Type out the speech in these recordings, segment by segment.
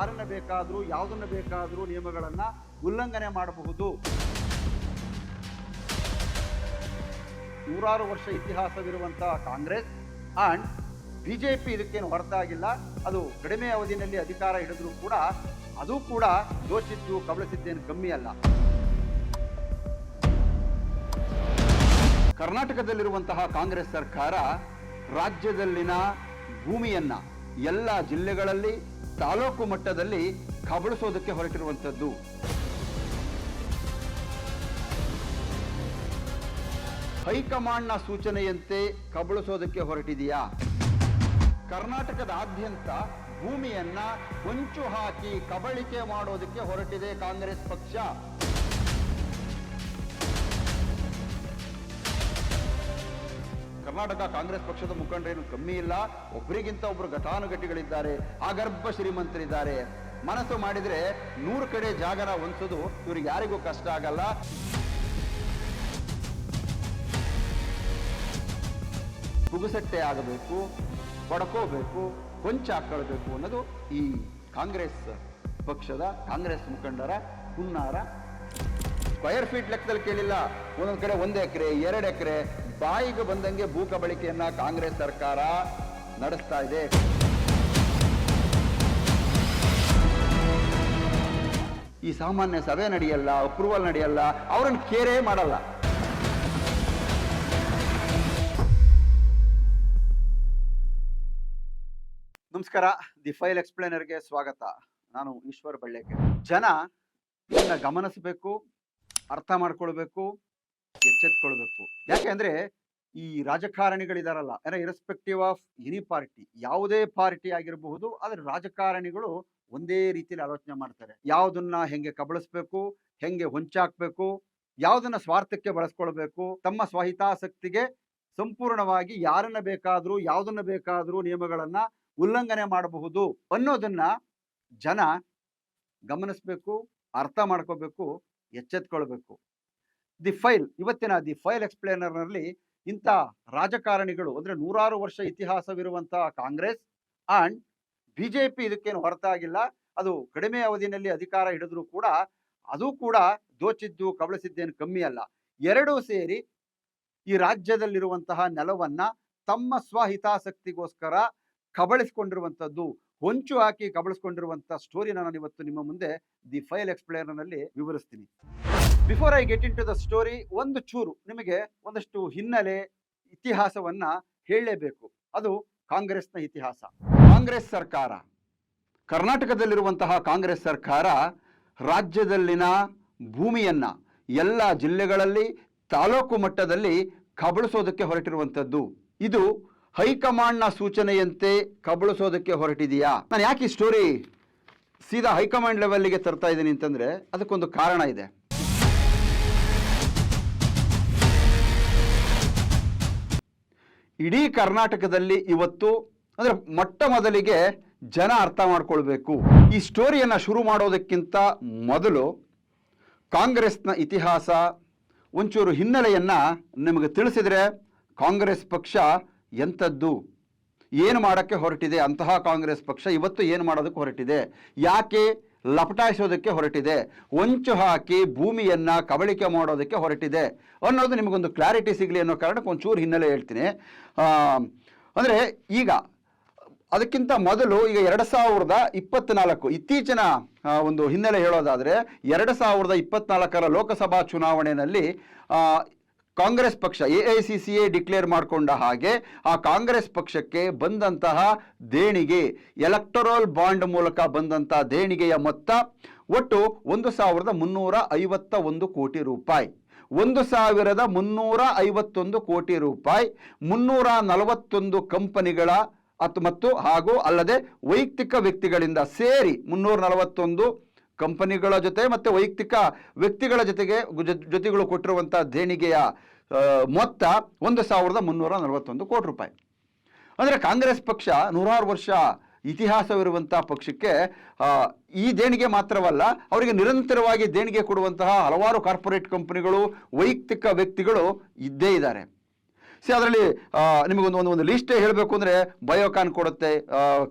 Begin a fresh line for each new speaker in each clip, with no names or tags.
ಯಾರನ್ನ ಬೇಕಾದರೂ, ಯಾವುದನ್ನ ಬೇಕಾದರೂ ನಿಯಮಗಳನ್ನು ಉಲ್ಲಂಘನೆ ಮಾಡಬಹುದು. ನೂರಾರು ವರ್ಷ ಇತಿಹಾಸವಿರುವಂತಹ Congress and B J P ಇದಕ್ಕೇನು ಹೊರತಾಗಿಲ್ಲ. ಅದು ಕಡಿಮೆ ಅವಧಿಯಲ್ಲಿ ಅಧಿಕಾರ ಹಿಡಿದ್ರೂ ಕೂಡ ಅದು ಕೂಡ ಯೋಚಿಸಿದ್ದು, ಕಬಳಿಸಿದ್ದೇನು ಕಮ್ಮಿ ಅಲ್ಲ. ಕರ್ನಾಟಕದಲ್ಲಿರುವಂತಹ ಕಾಂಗ್ರೆಸ್ ಸರ್ಕಾರ ರಾಜ್ಯದಲ್ಲಿನ ಭೂಮಿಯನ್ನ ಎಲ್ಲ ಜಿಲ್ಲೆಗಳಲ್ಲಿ ತಾಲೂಕು ಮಟ್ಟದಲ್ಲಿ ಕಬಳಿಸೋದಕ್ಕೆ ಹೊರಟಿರುವಂಥದ್ದು. ಹೈಕಮಾಂಡ್ನ ಸೂಚನೆಯಂತೆ ಕಬಳಿಸೋದಕ್ಕೆ ಹೊರಟಿದೆಯಾ? ಕರ್ನಾಟಕದಾದ್ಯಂತ ಭೂಮಿಯನ್ನ ಹೊಂಚು ಹಾಕಿ ಕಬಳಿಕೆ ಮಾಡೋದಕ್ಕೆ ಹೊರಟಿದೆ ಕಾಂಗ್ರೆಸ್ ಪಕ್ಷ. ಕರ್ನಾಟಕ ಕಾಂಗ್ರೆಸ್ ಪಕ್ಷದ ಮುಖಂಡರೇನು ಕಮ್ಮಿ ಇಲ್ಲ ಒಬ್ಬರಿಗಿಂತ ಒಬ್ಬರು ಘಟಾನುಘಟಿಗಳಿದ್ದಾರೆ ಆಗರ್ಭ ಶ್ರೀಮಂತರಿದ್ದಾರೆ. ಮನಸ್ಸು ಮಾಡಿದ್ರೆ ನೂರು ಕಡೆ ಜಾಗರ ಹೊಂದಿಸೋದು ಇವ್ರಿಗೆ ಯಾರಿಗೂ ಕಷ್ಟ ಆಗಲ್ಲ. ಪುಗುಸಟ್ಟೆ ಆಗಬೇಕು ಪಡ್ಕೋಬೇಕು ಕೊಂಚ ಹಾಕೊಳ್ಬೇಕು ಅನ್ನೋದು ಈ ಕಾಂಗ್ರೆಸ್ ಪಕ್ಷದ ಕಾಂಗ್ರೆಸ್ ಮುಖಂಡರ ಹುನ್ನಾರ. ಸ್ಕ್ವಯರ್ ಫೀಟ್ ಲೆಕ್ಕದಲ್ಲಿ ಕೇಳಿಲ್ಲ, ಒಂದೊಂದು ಕಡೆ ಒಂದು ಎಕರೆ, ಎರಡು ಎಕರೆ ಬಾಯಿಗೆ ಬಂದಂಗೆ ಭೂಕಬಳಿಕೆಯನ್ನ ಕಾಂಗ್ರೆಸ್ ಸರ್ಕಾರ ನಡೆಸ್ತಾ ಇದೆ. ಈ ಸಾಮಾನ್ಯ ಸಭೆ ನಡೆಯಲ್ಲ ಅಪ್ರೂವಲ್ ನಡೆಯಲ್ಲ, ಅವರನ್ನು ಕೇರೇ ಮಾಡಲ್ಲ. ನಮಸ್ಕಾರ ದಿ ಫೈಲ್ ಎಕ್ಸ್ಪ್ಲೇನರ್ಗೆ ಸ್ವಾಗತ. ನಾನು ಈಶ್ವರ್ ಬಳ್ಳೇಕೆ. ಜನ ಇದನ್ನ ಗಮನಿಸಬೇಕು, ಅರ್ಥ ಮಾಡ್ಕೊಳ್ಬೇಕು ಎಚ್ಚೆತ್ಕೊಳ್ಬೇಕು. ಯಾಕೆಂದ್ರೆ ಈ ರಾಜಕಾರಣಿಗಳಿದಾರಲ್ಲ ಅಂದ್ರೆ ಇರೆಸ್ಪೆಕ್ಟಿವ್ ಆಫ್ ಎನಿ ಪಾರ್ಟಿ ಯಾವುದೇ ಪಾರ್ಟಿ ಆಗಿರಬಹುದು, ಆದ್ರೆ ರಾಜಕಾರಣಿಗಳು ಒಂದೇ ರೀತಿಯಲ್ಲಿ ಆಲೋಚನೆ ಮಾಡ್ತಾರೆ. ಯಾವುದನ್ನ ಹೆಂಗೆ ಕಬಳಿಸ್ಬೇಕು, ಹೆಂಗೆ ಹೊಂಚಾಕ್ಬೇಕು, ಯಾವುದನ್ನ ಸ್ವಾರ್ಥಕ್ಕೆ ಬಳಸ್ಕೊಳ್ಬೇಕು, ತಮ್ಮ ಸ್ವಹಿತಾಸಕ್ತಿಗೆ ಸಂಪೂರ್ಣವಾಗಿ ಯಾರನ್ನ ಬೇಕಾದ್ರೂ, ಯಾವುದನ್ನ ಬೇಕಾದ್ರೂ ನಿಯಮಗಳನ್ನ ಉಲ್ಲಂಘನೆ ಮಾಡಬಹುದು ಅನ್ನೋದನ್ನ ಜನ ಗಮನಿಸ್ಬೇಕು, ಅರ್ಥ ಮಾಡ್ಕೋಬೇಕು, ಎಚ್ಚೆತ್ಕೊಳ್ಬೇಕು. ದಿ ಫೈಲ್, ಇವತ್ತಿನ ದಿ ಫೈಲ್ ಎಕ್ಸ್ಪ್ಲೇನರ್ನಲ್ಲಿ ಇಂಥ ರಾಜಕಾರಣಿಗಳು, ಅಂದ್ರೆ ನೂರಾರು ವರ್ಷ ಇತಿಹಾಸವಿರುವಂತಹ ಕಾಂಗ್ರೆಸ್ ಅಂಡ್ ಬಿ ಜೆ ಇದಕ್ಕೇನು ಹೊರತಾಗಿಲ್ಲ. ಅದು ಕಡಿಮೆ ಅವಧಿನಲ್ಲಿ ಅಧಿಕಾರ ಹಿಡಿದ್ರೂ ಕೂಡ ಅದು ಕೂಡ ದೋಚಿದ್ದು, ಕಬಳಿಸಿದ್ದೇನು ಕಮ್ಮಿ ಅಲ್ಲ. ಎರಡೂ ಸೇರಿ ಈ ರಾಜ್ಯದಲ್ಲಿರುವಂತಹ ನೆಲವನ್ನ ತಮ್ಮ ಸ್ವಹಿತಾಸಕ್ತಿಗೋಸ್ಕರ ಕಬಳಿಸಿಕೊಂಡಿರುವಂಥದ್ದು, ಹೊಂಚು ಹಾಕಿ ಕಬಳಿಸ್ಕೊಂಡಿರುವಂಥ ಸ್ಟೋರಿನ ನಾನು ಇವತ್ತು ನಿಮ್ಮ ಮುಂದೆ ದಿ ಫೈಲ್ ಎಕ್ಸ್ಪ್ಲೇನರ್ನಲ್ಲಿ ವಿವರಿಸ್ತೀನಿ. Before I get into the story ಒಂದು ಚೂರು ನಿಮಗೆ ಒಂದಷ್ಟು ಹಿನ್ನೆಲೆ ಇತಿಹಾಸವನ್ನ ಹೇಳಲೇಬೇಕು. ಅದು ಕಾಂಗ್ರೆಸ್ನ ಇತಿಹಾಸ. ಕಾಂಗ್ರೆಸ್ ಸರ್ಕಾರ. ಕರ್ನಾಟಕದಲ್ಲಿರುವಂತಹ ಕಾಂಗ್ರೆಸ್ ಸರ್ಕಾರ ರಾಜ್ಯದಲ್ಲಿನ ಭೂಮಿಯನ್ನ ಎಲ್ಲ ಜಿಲ್ಲೆಗಳಲ್ಲಿ ತಾಲೂಕು ಮಟ್ಟದಲ್ಲಿ ಕಬಳಿಸೋದಕ್ಕೆ ಹೊರಟಿರುವಂಥದ್ದು. ಇದು ಹೈಕಮಾಂಡ್ನ ಸೂಚನೆಯಂತೆ ಕಬಳಿಸೋದಕ್ಕೆ ಹೊರಟಿದೆಯಾ? ನಾನು ಯಾಕೆ ಈ ಸ್ಟೋರಿ ಸೀದಾ ಹೈಕಮಾಂಡ್ ಲೆವೆಲ್ಗೆ ತರ್ತಾ ಇದ್ದೀನಿ ಅಂತಂದ್ರೆ ಅದಕ್ಕೊಂದು ಕಾರಣ ಇದೆ. ಇಡೀ ಕರ್ನಾಟಕದಲ್ಲಿ ಇವತ್ತು ಅಂದರೆ ಮೊಟ್ಟ ಮೊದಲಿಗೆ ಜನ ಅರ್ಥ ಮಾಡ್ಕೊಳ್ಬೇಕು. ಈ ಸ್ಟೋರಿಯನ್ನು ಶುರು ಮಾಡೋದಕ್ಕಿಂತ ಮೊದಲು ಕಾಂಗ್ರೆಸ್ನ ಇತಿಹಾಸ ಒಂಚೂರು ಹಿನ್ನೆಲೆಯನ್ನು ನಿಮಗೆ ತಿಳಿಸಿದರೆ ಕಾಂಗ್ರೆಸ್ ಪಕ್ಷ ಎಂಥದ್ದು? ಏನು ಮಾಡೋಕ್ಕೆ ಹೊರಟಿದೆ? ಅಂತಹ ಕಾಂಗ್ರೆಸ್ ಪಕ್ಷ ಇವತ್ತು ಏನು ಮಾಡೋದಕ್ಕೆ ಹೊರಟಿದೆ? ಯಾಕೆ ಲಪಟಾಯಿಸೋದಕ್ಕೆ ಹೊರಟಿದೆ. ಹೊಂಚು ಹಾಕಿ ಭೂಮಿಯನ್ನು ಕಬಳಿಕೆ ಮಾಡೋದಕ್ಕೆ ಹೊರಟಿದೆ. ಅನ್ನೋದು ನಿಮಗೊಂದು ಕ್ಲಾರಿಟಿ ಸಿಗಲಿ ಅನ್ನೋ ಕಾರಣಕ್ಕೆ ಒಂಚೂರು ಹಿನ್ನೆಲೆ ಹೇಳ್ತೀನಿ. ಅಂದರೆ ಈಗ ಅದಕ್ಕಿಂತ ಮೊದಲು ಈಗ ಎರಡು ಸಾವಿರದ ಇಪ್ಪತ್ನಾಲ್ಕು, ಇತ್ತೀಚಿನ ಒಂದು ಹಿನ್ನೆಲೆ ಹೇಳೋದಾದರೆ ಎರಡು ಸಾವಿರದ ಇಪ್ಪತ್ನಾಲ್ಕರ ಲೋಕಸಭಾ ಚುನಾವಣೆಯಲ್ಲಿ ಕಾಂಗ್ರೆಸ್ ಪಕ್ಷ, ಎ ಐ ಸಿ ಸಿ ಎ ಡಿಕ್ಲೇರ್ ಮಾಡಿಕೊಂಡ ಹಾಗೆ ಆ ಕಾಂಗ್ರೆಸ್ ಪಕ್ಷಕ್ಕೆ ಬಂದಂತಹ ದೇಣಿಗೆ, ಎಲೆಕ್ಟರಲ್ ಬಾಂಡ್ ಮೂಲಕ ಬಂದಂತಹ ದೇಣಿಗೆಯ ಮೊತ್ತ ಒಟ್ಟು ಒಂದು ಸಾವಿರದ ಮುನ್ನೂರ ಐವತ್ತ ಒಂದು ಕೋಟಿ ರೂಪಾಯಿ. ಒಂದು ಸಾವಿರದ ಮುನ್ನೂರ ಐವತ್ತೊಂದು ಕೋಟಿ ರೂಪಾಯಿ ಮುನ್ನೂರ ನಲವತ್ತೊಂದು ಕಂಪನಿಗಳ ಮತ್ತು ಹಾಗೂ ಅಲ್ಲದೆ ವೈಯಕ್ತಿಕ ವ್ಯಕ್ತಿಗಳಿಂದ ಸೇರಿ ಮುನ್ನೂರ ನಲವತ್ತೊಂದು ಕಂಪನಿಗಳ ಜೊತೆ ಮತ್ತು ವೈಯಕ್ತಿಕ ವ್ಯಕ್ತಿಗಳ ಜೊತೆಗೆ ಜೊತೆಗಳು ಕೊಟ್ಟಿರುವಂಥ ದೇಣಿಗೆಯ ಮೊತ್ತ ಒಂದು ಸಾವಿರದ ಮುನ್ನೂರ ನಲವತ್ತೊಂದು ಕೋಟಿ ರೂಪಾಯಿ. ಅಂದರೆ ಕಾಂಗ್ರೆಸ್ ಪಕ್ಷ ನೂರಾರು ವರ್ಷ ಇತಿಹಾಸವಿರುವಂಥ ಪಕ್ಷಕ್ಕೆ ಈ ದೇಣಿಗೆ ಮಾತ್ರವಲ್ಲ, ಅವರಿಗೆ ನಿರಂತರವಾಗಿ ದೇಣಿಗೆ ಕೊಡುವಂತಹ ಹಲವಾರು ಕಾರ್ಪೊರೇಟ್ ಕಂಪನಿಗಳು, ವೈಯಕ್ತಿಕ ವ್ಯಕ್ತಿಗಳು ಇದ್ದೇ ಇದ್ದಾರೆ. ಸಿ ಅದರಲ್ಲಿ ನಿಮಗೊಂದು, ಒಂದು ಒಂದು ಲಿಸ್ಟೇ ಹೇಳಬೇಕು ಅಂದರೆ ಬಯೋಕಾನ್ ಕೊಡುತ್ತೆ.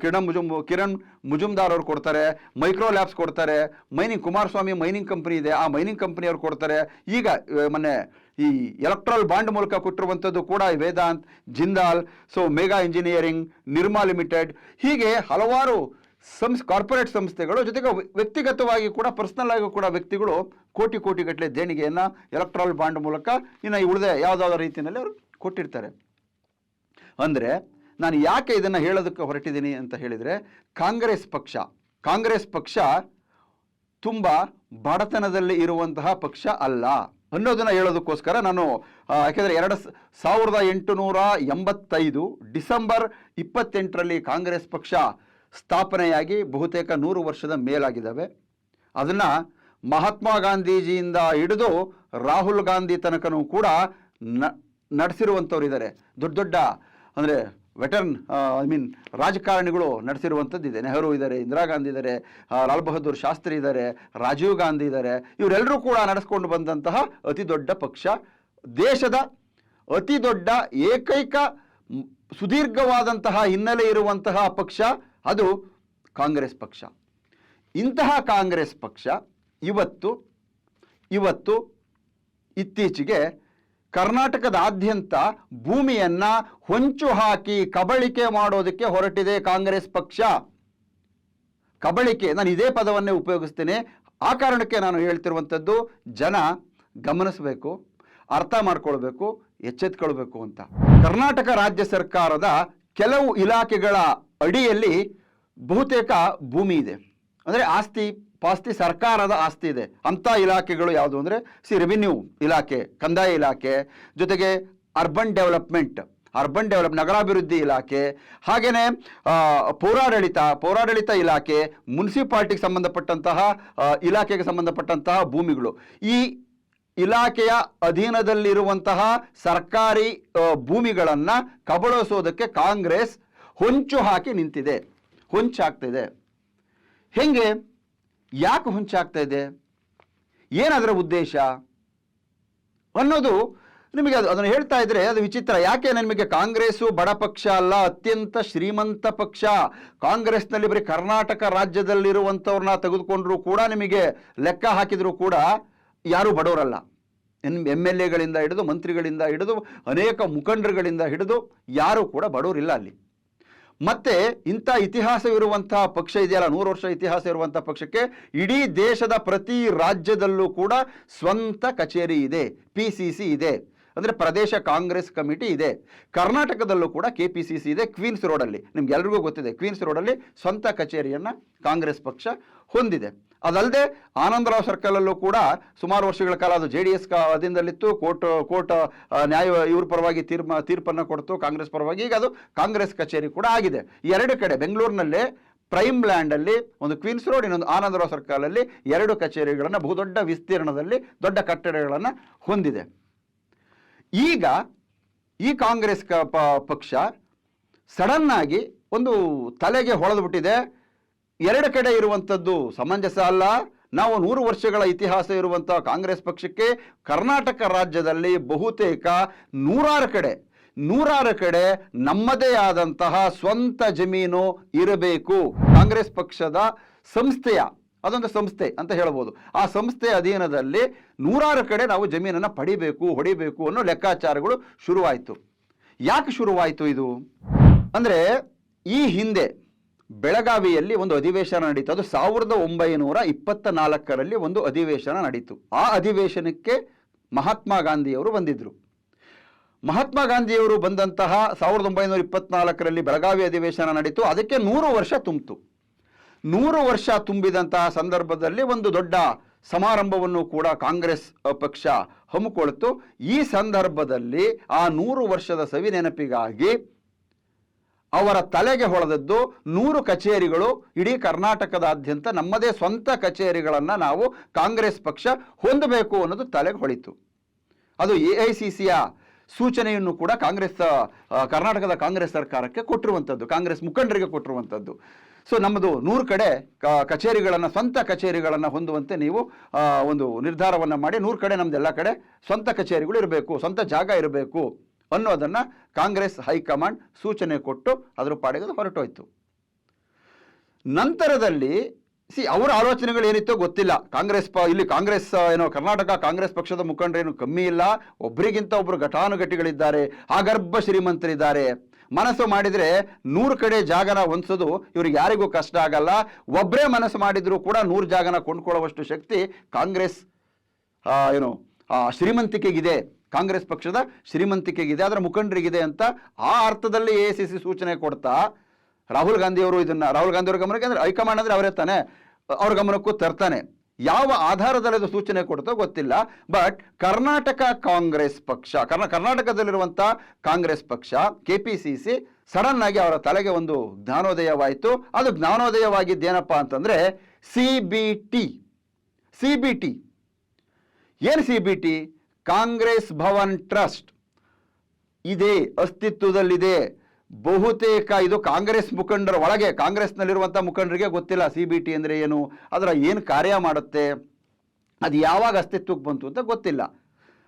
ಕಿರಣ್ ಮುಜುಮ್, ಕಿರಣ್ ಮುಜುಮ್ದಾರ್ ಅವರು ಕೊಡ್ತಾರೆ ಮೈಕ್ರೋ ಲ್ಯಾಬ್ಸ್ ಕೊಡ್ತಾರೆ ಮೈನಿಂಗ್ ಕುಮಾರಸ್ವಾಮಿ ಮೈನಿಂಗ್ ಕಂಪನಿ ಇದೆ, ಆ ಮೈನಿಂಗ್ ಕಂಪನಿ ಅವ್ರು ಕೊಡ್ತಾರೆ. ಈಗ ಮೊನ್ನೆ ಈ ಎಲೆಕ್ಟ್ರಲ್ ಬಾಂಡ್ ಮೂಲಕ ಕೊಟ್ಟಿರುವಂಥದ್ದು ಕೂಡ Vedanta, Jindal so Megha engineering Nirma limited ಹೀಗೆ ಹಲವಾರು ಸಂಸ್ ಕಾರ್ಪೊರೇಟ್ ಸಂಸ್ಥೆಗಳು ಜೊತೆಗೆ ವ್ಯಕ್ತಿಗತವಾಗಿ ಕೂಡ ಪರ್ಸನಲ್ ಆಗಿ ಕೂಡ ವ್ಯಕ್ತಿಗಳು ಕೋಟಿ, ಕೋಟಿಗಟ್ಟಲೆ ದೇಣಿಗೆಯನ್ನು ಎಲೆಕ್ಟ್ರಾಲ್ ಬಾಂಡ್ ಮೂಲಕ ಇನ್ನು ಉಳಿದ ಯಾವುದಾದ್ರೂ ರೀತಿಯಲ್ಲಿ ಅವರು ಕೊಟ್ಟಿರ್ತಾರೆ. ಅಂದರೆ ನಾನು ಯಾಕೆ ಇದನ್ನು ಹೇಳೋದಕ್ಕೆ ಹೊರಟಿದ್ದೀನಿ ಅಂತ ಹೇಳಿದರೆ, ಕಾಂಗ್ರೆಸ್ ಪಕ್ಷ ಕಾಂಗ್ರೆಸ್ ಪಕ್ಷ ತುಂಬ ಬಡತನದಲ್ಲಿ ಇರುವಂತಹ ಪಕ್ಷ ಅಲ್ಲ ಅನ್ನೋದನ್ನು ಹೇಳೋದಕ್ಕೋಸ್ಕರ ನಾನು ಯಾಕೆಂದರೆ ಎರಡು ಸಾವಿರದ ಎಂಟುನೂರ ಎಂಬತ್ತೈದು ಡಿಸೆಂಬರ್ ಇಪ್ಪತ್ತೆಂಟರಲ್ಲಿ ಕಾಂಗ್ರೆಸ್ ಪಕ್ಷ ಸ್ಥಾಪನೆಯಾಗಿ ಬಹುತೇಕ ನೂರು ವರ್ಷದ ಮೇಲಾಗಿದ್ದಾವೆ. ಅದನ್ನು ಮಹಾತ್ಮ ಗಾಂಧೀಜಿಯಿಂದ ಹಿಡಿದು ರಾಹುಲ್ ಗಾಂಧಿ ತನಕನೂ ಕೂಡ ನ ನಡೆಸಿರುವಂಥವ್ರು ಇದ್ದಾರೆ. ದೊಡ್ಡ ದೊಡ್ಡ, ಅಂದರೆ ವೆಟರ್ನ್ ಐ ಮೀನ್ ರಾಜಕಾರಣಿಗಳು ನಡೆಸಿರುವಂಥದ್ದಿದೆ ನೆಹರು ಇದ್ದಾರೆ, ಇಂದಿರಾ ಗಾಂಧಿ ಇದ್ದಾರೆ ಲಾಲ್ ಬಹದ್ದೂರ್ ಶಾಸ್ತ್ರಿ ಇದ್ದಾರೆ, ರಾಜೀವ್ ಗಾಂಧಿ ಇದ್ದಾರೆ. ಇವರೆಲ್ಲರೂ ಕೂಡ ನಡೆಸ್ಕೊಂಡು ಬಂದಂತಹ ಅತಿ ದೊಡ್ಡ ಪಕ್ಷ. ದೇಶದ ಅತಿ ದೊಡ್ಡ, ಏಕೈಕ ಸುದೀರ್ಘವಾದಂತಹ ಹಿನ್ನೆಲೆ ಇರುವಂತಹ ಪಕ್ಷ ಅದು ಕಾಂಗ್ರೆಸ್ ಪಕ್ಷ. ಇಂತಹ ಕಾಂಗ್ರೆಸ್ ಪಕ್ಷ ಇವತ್ತು ಇವತ್ತು ಇತ್ತೀಚೆಗೆ ಕರ್ನಾಟಕದಾದ್ಯಂತ ಭೂಮಿಯನ್ನ ಹೊಂಚು ಹಾಕಿ ಕಬಳಿಕೆ ಮಾಡೋದಕ್ಕೆ ಹೊರಟಿದೆ ಕಾಂಗ್ರೆಸ್ ಪಕ್ಷ. ಕಬಳಿಕೆ, ನಾನು ಇದೇ ಪದವನ್ನೇ ಉಪಯೋಗಿಸ್ತೇನೆ. ಆ ಕಾರಣಕ್ಕೆ ನಾನು ಹೇಳ್ತಿರುವಂಥದ್ದು, ಜನ ಗಮನಿಸಬೇಕು, ಅರ್ಥ ಮಾಡ್ಕೊಳ್ಬೇಕು, ಎಚ್ಚೆತ್ಕೊಳ್ಬೇಕು ಅಂತ. ಕರ್ನಾಟಕ ರಾಜ್ಯ ಸರ್ಕಾರದ ಕೆಲವು ಇಲಾಖೆಗಳ ಅಡಿಯಲ್ಲಿ ಬಹುತೇಕ ಭೂಮಿ ಇದೆ. ಅಂದರೆ ಆಸ್ತಿ ಪಾಸ್ತಿ ಸರ್ಕಾರದ ಆಸ್ತಿ ಇದೆ. ಅಂಥ ಇಲಾಖೆಗಳು ಯಾವುದು ಅಂದರೆ ಸಿ ರೆವಿನ್ಯೂ ಇಲಾಖೆ, ಕಂದಾಯ ಇಲಾಖೆ, ಜೊತೆಗೆ ಅರ್ಬನ್ ಡೆವಲಪ್ಮೆಂಟ್, ಅರ್ಬನ್ ಡೆವಲಪ್ ನಗರಾಭಿವೃದ್ಧಿ ಇಲಾಖೆ ಹಾಗೆಯೇ ಪೌರಾಡಳಿತ ಪೌರಾಡಳಿತ ಇಲಾಖೆ, ಮುನ್ಸಿಪಾಲ್ಟಿಗೆ ಸಂಬಂಧಪಟ್ಟಂತಹ ಇಲಾಖೆಗೆ ಸಂಬಂಧಪಟ್ಟಂತಹ ಭೂಮಿಗಳು. ಈ ಇಲಾಖೆಯ ಅಧೀನದಲ್ಲಿರುವಂತಹ ಸರ್ಕಾರಿ ಭೂಮಿಗಳನ್ನು ಕಬಳಿಸೋದಕ್ಕೆ ಕಾಂಗ್ರೆಸ್ ಹೊಂಚು ಹಾಕಿ ನಿಂತಿದೆ. ಹೊಂಚು ಹಾಕ್ತಿದೆ. ಹೆಂಗೆ? ಯಾಕೆ ಹೊಂಚಾಗ್ತಾ ಇದೆ? ಏನದರ ಉದ್ದೇಶ? ಅನ್ನೋದು ನಿಮಗೆ ಅದು ಅದನ್ನು ಹೇಳ್ತಾ ಇದ್ರೆ ಅದು ವಿಚಿತ್ರ. ಯಾಕೆ ನಿಮಗೆ ಕಾಂಗ್ರೆಸ್ಸು ಬಡ ಪಕ್ಷ ಅಲ್ಲ, ಅತ್ಯಂತ ಶ್ರೀಮಂತ ಪಕ್ಷ? ಕಾಂಗ್ರೆಸ್ನಲ್ಲಿ ಬರೀ ಕರ್ನಾಟಕ ರಾಜ್ಯದಲ್ಲಿರುವಂಥವ್ರನ್ನ ತೆಗೆದುಕೊಂಡ್ರು ಕೂಡ ನಿಮಗೆ ಲೆಕ್ಕ ಹಾಕಿದರೂ ಕೂಡ ಯಾರೂ ಬಡವರಲ್ಲ. ಎಂ ಎಲ್ ಎಗಳಿಂದ ಹಿಡಿದು, ಮಂತ್ರಿಗಳಿಂದ ಹಿಡಿದು, ಅನೇಕ ಮುಖಂಡರುಗಳಿಂದ ಹಿಡಿದು ಯಾರೂ ಕೂಡ ಬಡವರಿಲ್ಲ ಅಲ್ಲಿ. ಮತ್ತೆ ಇಂಥ ಇತಿಹಾಸವಿರುವಂತಹ ಪಕ್ಷ ಇದೆಯಲ್ಲ, ನೂರು ವರ್ಷ ಇತಿಹಾಸ ಇರುವಂತಹ ಪಕ್ಷಕ್ಕೆ ಇಡೀ ದೇಶದ ಪ್ರತಿ ರಾಜ್ಯದಲ್ಲೂ ಕೂಡ ಸ್ವಂತ ಕಚೇರಿ ಇದೆ, ಪಿ ಸಿ ಸಿ ಇದೆ. ಅಂದರೆ ಪ್ರದೇಶ ಕಾಂಗ್ರೆಸ್ ಕಮಿಟಿ ಇದೆ. ಕರ್ನಾಟಕದಲ್ಲೂ ಕೂಡ ಕೆ ಪಿ ಸಿ ಸಿ ಇದೆ, ಕ್ವೀನ್ಸ್ ರೋಡಲ್ಲಿ. ನಿಮ್ಗೆಲ್ರಿಗೂ ಗೊತ್ತಿದೆ, ಕ್ವೀನ್ಸ್ ರೋಡಲ್ಲಿ ಸ್ವಂತ ಕಚೇರಿಯನ್ನು ಕಾಂಗ್ರೆಸ್ ಪಕ್ಷ ಹೊಂದಿದೆ. ಅದಲ್ಲದೆ ಆನಂದರಾವ್ ಸರ್ಕಲಲ್ಲೂ ಕೂಡ ಸುಮಾರು ವರ್ಷಗಳ ಕಾಲ ಅದು ಜೆ ಡಿ ಎಸ್ ಅಧೀನದಲ್ಲಿತ್ತು. ಕೋರ್ಟ್ ಕೋರ್ಟ್ ನ್ಯಾಯ ಇವ್ರ ಪರವಾಗಿ ತೀರ್ಮ, ತೀರ್ಪನ್ನು ಕೊಡ್ತು ಕಾಂಗ್ರೆಸ್ ಪರವಾಗಿ. ಈಗ ಅದು ಕಾಂಗ್ರೆಸ್ ಕಚೇರಿ ಕೂಡ ಆಗಿದೆ. ಎರಡು ಕಡೆ ಬೆಂಗಳೂರಿನಲ್ಲೇ ಪ್ರೈಮ್ ಲ್ಯಾಂಡಲ್ಲಿ ಒಂದು ಕ್ವೀನ್ಸ್ ರೋಡ್, ಇನ್ನೊಂದು ಆನಂದರಾವ್ ಸರ್ಕಲಲ್ಲಿ ಎರಡು ಕಚೇರಿಗಳನ್ನು ಬಹುದೊಡ್ಡ ವಿಸ್ತೀರ್ಣದಲ್ಲಿ ದೊಡ್ಡ ಕಟ್ಟಡಗಳನ್ನು ಹೊಂದಿದೆ. ಈಗ ಈ ಕಾಂಗ್ರೆಸ್ ಪಕ್ಷ ಸಡನ್ನಾಗಿ ಒಂದು ತಲೆಗೆ ಹೊಳೆದ್ಬಿಟ್ಟಿದೆ ಎರಡು ಕಡೆ ಇರುವಂಥದ್ದು ಸಮಂಜಸ ಅಲ್ಲ. ನಾವು ನೂರು ವರ್ಷಗಳ ಇತಿಹಾಸ ಇರುವಂಥ ಕಾಂಗ್ರೆಸ್ ಪಕ್ಷಕ್ಕೆ ಕರ್ನಾಟಕ ರಾಜ್ಯದಲ್ಲಿ ಬಹುತೇಕ ನೂರಾರು ಕಡೆ ನೂರಾರು ಕಡೆ ನಮ್ಮದೇ ಆದಂತಹ ಸ್ವಂತ ಜಮೀನು ಇರಬೇಕು. ಕಾಂಗ್ರೆಸ್ ಪಕ್ಷದ ಸಂಸ್ಥೆಯ, ಅದೊಂದು ಸಂಸ್ಥೆ ಅಂತ ಹೇಳ್ಬೋದು. ಆ ಸಂಸ್ಥೆ ಅಧೀನದಲ್ಲಿ ನೂರಾರು ಕಡೆ ನಾವು ಜಮೀನನ್ನು ಪಡಿಬೇಕು, ಹೊಡಿಬೇಕು ಅನ್ನೋ ಲೆಕ್ಕಾಚಾರಗಳು ಶುರುವಾಯಿತು. ಯಾಕೆ ಶುರುವಾಯಿತು ಇದು? ಅಂದರೆ ಈ ಹಿಂದೆ ಬೆಳಗಾವಿಯಲ್ಲಿ ಒಂದು ಅಧಿವೇಶನ ನಡೀತು ಅದು ಸಾವಿರದ ಒಂಬೈನೂರ ಇಪ್ಪತ್ತ ನಾಲ್ಕರಲ್ಲಿ ಒಂದು ಅಧಿವೇಶನ ನಡೀತು. ಆ ಅಧಿವೇಶನಕ್ಕೆ ಮಹಾತ್ಮ ಗಾಂಧಿಯವರು ಬಂದಿದ್ದರು ಮಹಾತ್ಮ ಗಾಂಧಿಯವರು ಬಂದಂತಹ ಸಾವಿರದ ಒಂಬೈನೂರ ಇಪ್ಪತ್ನಾಲ್ಕರಲ್ಲಿ ಬೆಳಗಾವಿ ಅಧಿವೇಶನ ನಡೀತು. ಅದಕ್ಕೆ ನೂರು ವರ್ಷ ತುಂಬಿತು. ನೂರು ವರ್ಷ ತುಂಬಿದಂತಹ ಸಂದರ್ಭದಲ್ಲಿ ಒಂದು ದೊಡ್ಡ ಸಮಾರಂಭವನ್ನು ಕೂಡ ಕಾಂಗ್ರೆಸ್ ಪಕ್ಷ ಹಮ್ಮಿಕೊಳ್ತು ಈ ಸಂದರ್ಭದಲ್ಲಿ ಆ ನೂರು ವರ್ಷದ ಸವಿ ನೆನಪಿಗಾಗಿ ಅವರ ತಲೆಗೆ ಹೊಳೆದದ್ದು ನೂರು ಕಚೇರಿಗಳು ಇಡೀ ಕರ್ನಾಟಕದಾದ್ಯಂತ ನಮ್ಮದೇ ಸ್ವಂತ ಕಚೇರಿಗಳನ್ನು ನಾವು ಕಾಂಗ್ರೆಸ್ ಪಕ್ಷ ಹೊಂದಬೇಕು ಅನ್ನೋದು ತಲೆಗೆ ಹೊಳಿತು. ಅದು ಎ ಐ ಸಿ ಸಿಯ ಸೂಚನೆಯನ್ನು ಕೂಡ ಕಾಂಗ್ರೆಸ್ ಕರ್ನಾಟಕದ ಕಾಂಗ್ರೆಸ್ ಸರ್ಕಾರಕ್ಕೆ ಕೊಟ್ಟಿರುವಂಥದ್ದು, ಕಾಂಗ್ರೆಸ್ ಮುಖಂಡರಿಗೆ ಕೊಟ್ಟಿರುವಂಥದ್ದು. ಸೊ, ನಮ್ಮದು ನೂರು ಕಡೆ ಕಚೇರಿಗಳನ್ನು, ಸ್ವಂತ ಕಚೇರಿಗಳನ್ನು ಹೊಂದುವಂತೆ ನೀವು ಒಂದು ನಿರ್ಧಾರವನ್ನು ಮಾಡಿ ನೂರು ಕಡೆ ನಮ್ಮದೆಲ್ಲ ಕಡೆ ಸ್ವಂತ ಕಚೇರಿಗಳು ಇರಬೇಕು, ಸ್ವಂತ ಜಾಗ ಇರಬೇಕು. ಅನ್ನೋದನ್ನು ಕಾಂಗ್ರೆಸ್ ಹೈಕಮಾಂಡ್ ಸೂಚನೆ ಕೊಟ್ಟು ಅದರ ಪಾಡಿಗೆ ಹೊರಟೋಯ್ತು. ನಂತರದಲ್ಲಿ, ಸಿ, ಅವರ ಆಲೋಚನೆಗಳು ಏನಿತ್ತೋ ಗೊತ್ತಿಲ್ಲ. ಕಾಂಗ್ರೆಸ್ ಪ, ಇಲ್ಲಿ ಕಾಂಗ್ರೆಸ್ ಏನೋ ಕರ್ನಾಟಕ ಕಾಂಗ್ರೆಸ್ ಪಕ್ಷದ ಮುಖಂಡರೇನು ಕಮ್ಮಿ ಇಲ್ಲ. ಒಬ್ಬರಿಗಿಂತ ಒಬ್ಬರು ಘಟಾನುಘಟಿಗಳಿದ್ದಾರೆ. ಆಗರ್ಭ ಶ್ರೀಮಂತರಿದ್ದಾರೆ. ಮನಸ್ಸು ಮಾಡಿದರೆ ನೂರು ಕಡೆ ಜಾಗನ ಹೊಂದಿಸೋದು ಇವ್ರಿಗೆ ಯಾರಿಗೂ ಕಷ್ಟ ಆಗಲ್ಲ. ಒಬ್ಬರೇ ಮನಸ್ಸು ಮಾಡಿದರೂ ಕೂಡ ನೂರು ಜಾಗನ ಕೊಂಡ್ಕೊಳ್ಳುವಷ್ಟು ಶಕ್ತಿ ಕಾಂಗ್ರೆಸ್ ಏನು ಶ್ರೀಮಂತಿಕೆಗಿದೆ. ಕಾಂಗ್ರೆಸ್ ಪಕ್ಷದ ಶ್ರೀಮಂತಿಕೆಗಿದೆ, ಅದರ ಮುಖಂಡರಿಗಿದೆ ಅಂತ ಆ ಅರ್ಥದಲ್ಲಿ ಎ ಸಿ ಸಿ ಸೂಚನೆ ಕೊಡ್ತಾ ರಾಹುಲ್ ಗಾಂಧಿಯವರು ಇದನ್ನ, ರಾಹುಲ್ ಗಾಂಧಿ ಅವರ ಗಮನಕ್ಕೆ ಅಂದ್ರೆ ಹೈಕಮಾಂಡ್ ಅಂದ್ರೆ ಅವರೇ ತಾನೆ, ಅವ್ರ ಗಮನಕ್ಕೂ ತರ್ತಾನೆ. ಯಾವ ಆಧಾರದಲ್ಲಿ ಅದು ಸೂಚನೆ ಕೊಡ್ತೋ ಗೊತ್ತಿಲ್ಲ, ಬಟ್ ಕರ್ನಾಟಕ ಕಾಂಗ್ರೆಸ್ ಪಕ್ಷ, ಕರ್ನ ಕರ್ನಾಟಕದಲ್ಲಿರುವಂಥ ಕಾಂಗ್ರೆಸ್ ಪಕ್ಷ, K P C C sudden ಆಗಿ ಅವರ ತಲೆಗೆ ಒಂದು ಜ್ಞಾನೋದಯವಾಯಿತು. ಅದು ಜ್ಞಾನೋದಯವಾಗಿದ್ದೇನಪ್ಪ ಅಂತಂದ್ರೆ C B T, C B T. ಏನು C B T? Congress Bhavan trust. ಇದೆ ಅಸ್ತಿತ್ವದಲ್ಲಿದೆ. ಬಹುತೇಕ ಇದು ಕಾಂಗ್ರೆಸ್ ಮುಖಂಡರ ಒಳಗೆ ಕಾಂಗ್ರೆಸ್ನಲ್ಲಿರುವಂಥ ಮುಖಂಡರಿಗೆ ಗೊತ್ತಿಲ್ಲ ಸಿ ಬಿ ಟಿ ಅಂದರೆ ಏನು, ಅದರ ಏನು ಕಾರ್ಯ ಮಾಡುತ್ತೆ, ಅದು ಯಾವಾಗ ಅಸ್ತಿತ್ವಕ್ಕೆ ಬಂತು ಅಂತ ಗೊತ್ತಿಲ್ಲ.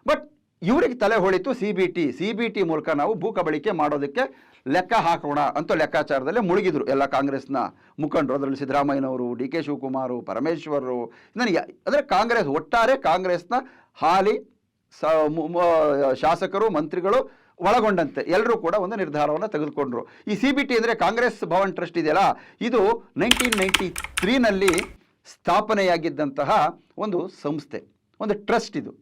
ಬಟ್ ಇವರಿಗೆ ತಲೆ ಹೊಳಿತು C B T C B T ಮೂಲಕ ನಾವು ಭೂ ಕಬಳಿಕೆ ಮಾಡೋದಕ್ಕೆ ಲೆಕ್ಕ ಹಾಕೋಣ ಅಂತ ಲೆಕ್ಕಾಚಾರದಲ್ಲೇ ಮುಳುಗಿದ್ರು ಎಲ್ಲ ಕಾಂಗ್ರೆಸ್ನ ಮುಖಂಡರು. ಅದರಲ್ಲಿ ಸಿದ್ದರಾಮಯ್ಯನವರು, ಡಿ ಕೆ ಶಿವಕುಮಾರು, ಪರಮೇಶ್ವರರು ನನಗೆ ಅಂದರೆ ಕಾಂಗ್ರೆಸ್ ಒಟ್ಟಾರೆ ಕಾಂಗ್ರೆಸ್ನ ಹಾಲಿ ಶಾಸಕರು, ಮಂತ್ರಿಗಳು ಒಳಗೊಂಡಂತೆ. ಎಲ್ಲರೂ ಕೂಡ ಒಂದು ನಿರ್ಧಾರವನ್ನು ತೆಗೆದುಕೊಂಡ್ರು. ಈ ಸಿ ಬಿ ಟಿ ಅಂದರೆ ಕಾಂಗ್ರೆಸ್ ಭವನ್ ಟ್ರಸ್ಟ್ ಇದೆಯಲ್ಲ, ಇದು ನೈನ್ಟೀನ್ ನೈಂಟಿ ತ್ರೀನಲ್ಲಿ ಸ್ಥಾಪನೆಯಾಗಿದ್ದಂತಹ ಒಂದು ಸಂಸ್ಥೆ, ಒಂದು ಟ್ರಸ್ಟ್ ಇದು.